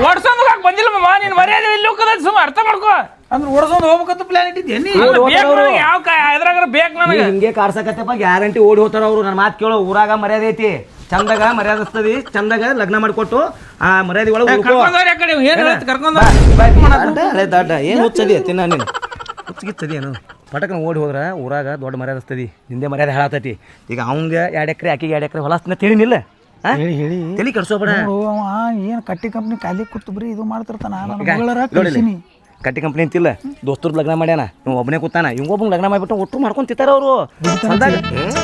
ಓಡ್ಸೋದ್ ಹೋಗಕ್ ಬಂದಿಲ್ಲ ಮಾಮ ನೀನ್ ಮರ್ಯಾದೆ ಇಲ್ಲಿ ಹೋಗದ ಸುಮ್ಮ ಅರ್ಥ ಮಾಡ್ಕೋ. ಅಂದ್ರೆ ಓಡಿಸೋದು ಹೋಗ್ಬೇಕಂತ ಪ್ಲಾನ್ ಇಟ್ಟಿದ್ದೆ ನೀ ಅಲ್ಲ, ಯಾವ ಕಾ ಎದ್ರಾಗ ಬೇಕು ನನಗೆ. ಹಿಂಗೆ ಕಾರ್ಸಕತ್ತಪ್ಪ ಗ್ಯಾರಂಟಿ ಓಡಿ ಹೋಗ್ತಾರ ಅವರು ನನ್ನ ಮಾತು ಕೇಳೋ ಊರಾಗ ಮರ್ಯಾದೆ ಐತಿ. ಚಂದಾಗ ಮರ್ಯಾದೆ ಇಸ್ತದಿ ಚಂದಾಗ ಲಗ್ನ ಮಾಡಿಕೊಟ್ಟು ಆ ಮರ್ಯಾದೆ ಒಳಗೆ ಕರ್ಕೊಂಡು ಏನ್ ಹುಚ್ಚದಿ ತಿನ್ನ ನೀನು ಹುಚ್ಚಿಗಿಚ್ಚದಿ ಏನು? ಪಟಕನ ಓಡಿ ಹೋದ್ರೆ ಊರಾಗ ದೊಡ್ಡ ಮರ್ಯಾದೆ ಹಸ್ತದಿ ನಿಂದೆ ಮರ್ಯಾದೆ ಹೇಳತೈತಿ. ಈಗ ಅವಂಗೆ ಎರಡು ಎಕರೆ ಆಕಿಗೆ ಎರಡು ಎಕರೆ ಹೊಲಸ್ತಿನ ತಿಳಿನಿಲ್ಲ ಹೇಳಿ ಹೇಳಿ. ತಲೆ ಕೆಡ್ಸೋಬೇಡ ಏನು ಕಟ್ಟಿ ಕಂಪ್ನಿ ಖಾಲಿ ಕೂತು ಬರೀ ಇದು ಮಾಡ್ತಿರ್ತಾನ. ನಾನು ಈಗ ಮಗಳರ ಕಳ್ಸೀನಿ. ಕಟ್ಟಿ ಕಂಪ್ನಿ ಅಂತಿಲ್ಲ. ದೋಸ್ತರು ಲಗ್ನ ಮಾಡ್ಯಾನ. ನೀವು ಒಬ್ಬನೇ ಕೂತಾನ. ಇವ್ ಲಗ್ನ ಮಾಡಿಬಿಟ್ಟು ಒಟ್ಟು ಮಾಡ್ಕೊಂಡ್ ತಿಂತಾರ ಅವರು.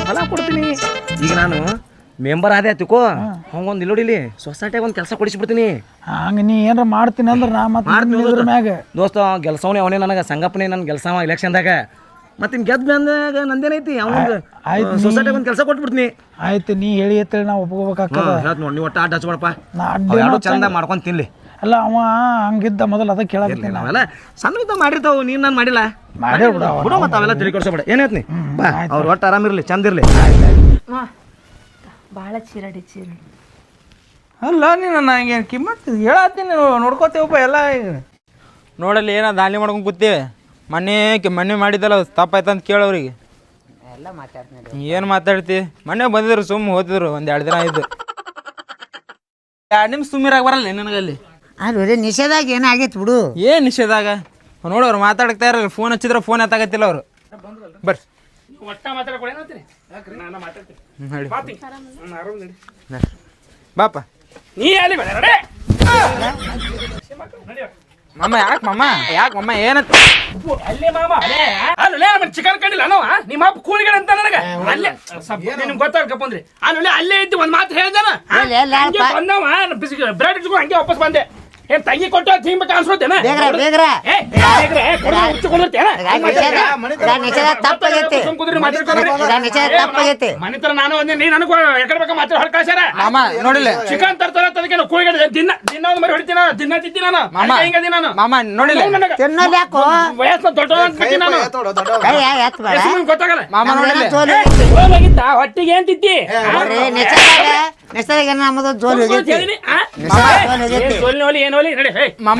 ಹೊಲ ಕೊಡ್ತೀನಿ. ಈಗ ನಾನು ಮೆಂಬರ್ ಆದೆ ತಿಕೋ ಹಂಗೊಂದು ಇಲ್ಲೋಡಿಲಿ ಸೊಸೈಟಿಯಾಗ ಒಂದು ಕೆಲಸ ಕೊಡಿಸ್ಬಿಡ್ತೀನಿ. ಹಂಗೆ ನೀ ಏನಾರ ಮಾಡ್ತೀನಿ ಅಂದ್ರೆ ನಾ ಮತ್ತೆ ಮಾಡ್ತೀನಿ ಮ್ಯಾಗ. ದೋಸ್ತ ಗೆಲ್ಸವನೇ ಅವನೇ ನನಗೆ. ಸಂಗಪ್ಪನೇ ನನ್ನ ಗೆಲ್ಸವ ಇಲೆಕ್ಷನ್ದಾಗ ಮತ್ತೆ ಇನ್ ಗೆದ್ದು ಬಂದಾಗ ನಂದೇನೈತಿ ಆಯ್ತ್ ಅವ್ನು ಸೊಸೈಟಿ ಸೊಸೈಟಿಗೆ ಒಂದು ಕೆಲಸ ಕೊಟ್ಬಿಡ್ತೀನಿ. ಆಯ್ತು ನೀ ಹೇಳಿ ಅಂತೇಳಿ ನಾ ಒಪ್ಕೋಬೇಕಾಗ್ತದೆ. ಹೇಳ್ತ ನೋಡಿ ನೀವು ಒಟ್ಟು ಆಟ ಹಚ್ಕೊಳಪ್ಪ ನಾ ಚಂದ ಮಾಡ್ಕೊಂಡು ತಿನ್ಲಿ. ಅಲ್ಲ ಅವ ಹಂಗಿದ್ದ ಮೊದಲು ಅದಕ್ಕೆ ಇರ್ಲಿ ಕೇಳಾಕತ್ತೀನಿ ನಾವೆಲ್ಲ ಸಣ್ಣದ ಮಾಡಿರ್ತಾವು ನೀನು ನಾನು ಮಾಡಿಲ್ಲ. ಮಾಡೇ ಬಿಡು ಮತ್ತೆ ಅವೆಲ್ಲ ತಿಳ್ಕೊಡ್ಸಬೇಡ. ಏನೈತಿ ಬಾ ಅವ್ರು ಒಟ್ಟು ಆರಾಮಿರ್ಲಿ ಚಂದ ಇರ್ಲಿ. ಭಾಳ ಚಿರಡಿ ಚಿರಡಿ. ಅಲ್ಲ ನೀನು ನಾ ಹಿಂಗೆ ಕಿಮ್ಮತ್ ಹೇಳತ್ತೀನಿ ನೋಡ್ಕೋತೇವಪ್ಪ ಎಲ್ಲ ಈಗ ನೋಡಲ್ಲಿ ಏನೋ ದಾಳಿ ಮಾಡ್ಕೊಂಡು ಕೂತೀವಿ. ಮೊನ್ನೆ ಕಿ- ಮೊನ್ನೆ ಮಾಡಿದ್ದಲ್ಲ ತಪ್ಪಾಯ್ತು ಅಂತ ಕೇಳೋರಿಗೆ ಎಲ್ಲ ಮಾತಾಡ್ತೀನಿ ಏನು ಮಾತಾಡ್ತಿ? ಮೊನ್ನೆ ಬಂದಿದ್ರು ಸುಮ್ಮ ಹೋತಿದ್ರು ಒಂದು ಎರಡು ದಿನ ಆಯ್ತು. ಎರಡು ನಿಮಿಷ ಸುಮ್ಮಿರಾಗ ಬರಲ್ಲ ನಿನಗಲ್ಲಿ? ಅಲ್ವೇ ನಿಷೇಧಾಗ ಏನಾಗೈತಿ ಬಿಡು. ಏನು ನಿಷೇಧಾಗ? ನೋಡೋರು ಮಾತಾಡ್ತಾ ಇರಲ್ಲ ಫೋನ್ ಹಚ್ಚಿದ್ರೆ ಫೋನ್ ಎತ್ತಾಗತ್ತಿಲ್ಲ ಅವರು. ಬರ್ರಿ. ನಡಿ ನಡಿ ಬಾಪ. ನೀ ಅಲ್ಲಿ ಮಮ್ಮ ಯಾಕೆ ಮಾಮ? ಯಾಕೆ ಮಾಮ ಏನಂತ? ಅಲ್ಲೇ ಮಾಮ ಅಲ್ಲೇ ಅಲ್ಲೇ ಆಮೇಲೆ ಚಿಕನ್ ಕಂಡಿಲ್ಲ ಅನ್ನೋ ನಿಮ್ಮ ಅಪ್ಪ ಕೂಲಿಗಳ ಅಂತ ನನಗೆ. ಅಲ್ಲೇ ನಿಮ್ಗೆ ಗೊತ್ತಾಗಪ್ಪ ಅಂದ್ರೆ ಅಲ್ಲೇ ಅಲ್ಲೇ ಇದ್ದು ಒಂದು ಮಾತು ಹೇಳ್ದಾನ ಬ್ರೆಡ್ ಇಟ್ಕೊಂಡು ಹಂಗೆ ವಾಪಸ್ ಬಂದೆ. ಏನ್ ತಂಗಿ ಕೊಟ್ಟು ತಿನ್ಬೇಕು ಅನ್ಸೋತೇನ ಬೇಗ್ರ ಬೇಗ್ರ. ಏ ಬೇಗ್ರ, ಕೊಡು, ಉಚ್ಚಿಕೊಂಡಿರ್ತೇನ? ಈಗ ನಿಷೇಧ ಈಗ ನಿಷೇಧ ತಪ್ಪಾಗೈತಿ. ಸುಮ್ ಕುಂದ್ರಿ ಮಾತಾಡ್ಕೊಂಡ್ರಿ. ಈಗ ನಿಷೇಧ ತಪ್ಪಾಗೈತಿ. ಮನಿತರ ನಾನು ಒಂದೇ ನೀ ನನಗೂ ಎಕಡೆ ಬೇಕಾ ಮಾತ್ರ ಹೊರ ಕಳ್ಸ್ಯಾರ? ಮಾಮ ನೋಡಿಲ್ಲ. ಚಿಕನ್ ತರ್ತಾರ ಅದಕ್ಕೆ ಕೂಳಿಗಡೆ ದಿನ ದಿನ ಒಂದು ಮರಿ ಹೊಡಿತೀನಿ ನಾನು. ದಿನ ತಿಂತೀನಿ ನಾನು. ಮಾಮ ಹಿಂಗದಿ ನಾನು? ಮಾಮ ನೋಡಿಲ್ಲ. ಅವ್ನು ನನಗೆ ತಿನ್ನೋದು ಯಾಕೋ? ವಯಸ್ಸು ದೊಡ್ಡ ನಾನು. ಕೈ ಎತ್ ಬೇಡ? ಹೆಸ್ರು ನಿಮ್ಗೆ ಗೊತ್ತಾಗಲ್ಲ. ಮಾಮ ನೋಡಿಲ್ಲ. ಏ, ಹೊಟ್ಟಿಗೆ ಏನ್ ತಿತ್ತಿ ನೋಡ್ರಿ ನಿಷೇಧಾಗ ನಮ್ಮದು ಜೋಲ್ ಹೋಗೈತಿ. ಮಾಮ.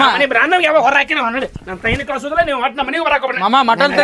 ಹೊರ ಹಾಕಿ ನಾವು ನಡಿ ನಮ್ಮ ಕೈನ ಕಳ್ಸೋದ್ರ ನೀವು ಒಟ್ಟು ನಮ್ಮ ಮನೆಗೆ ಬರಾಕ ಮಾಮ ಮಟನ್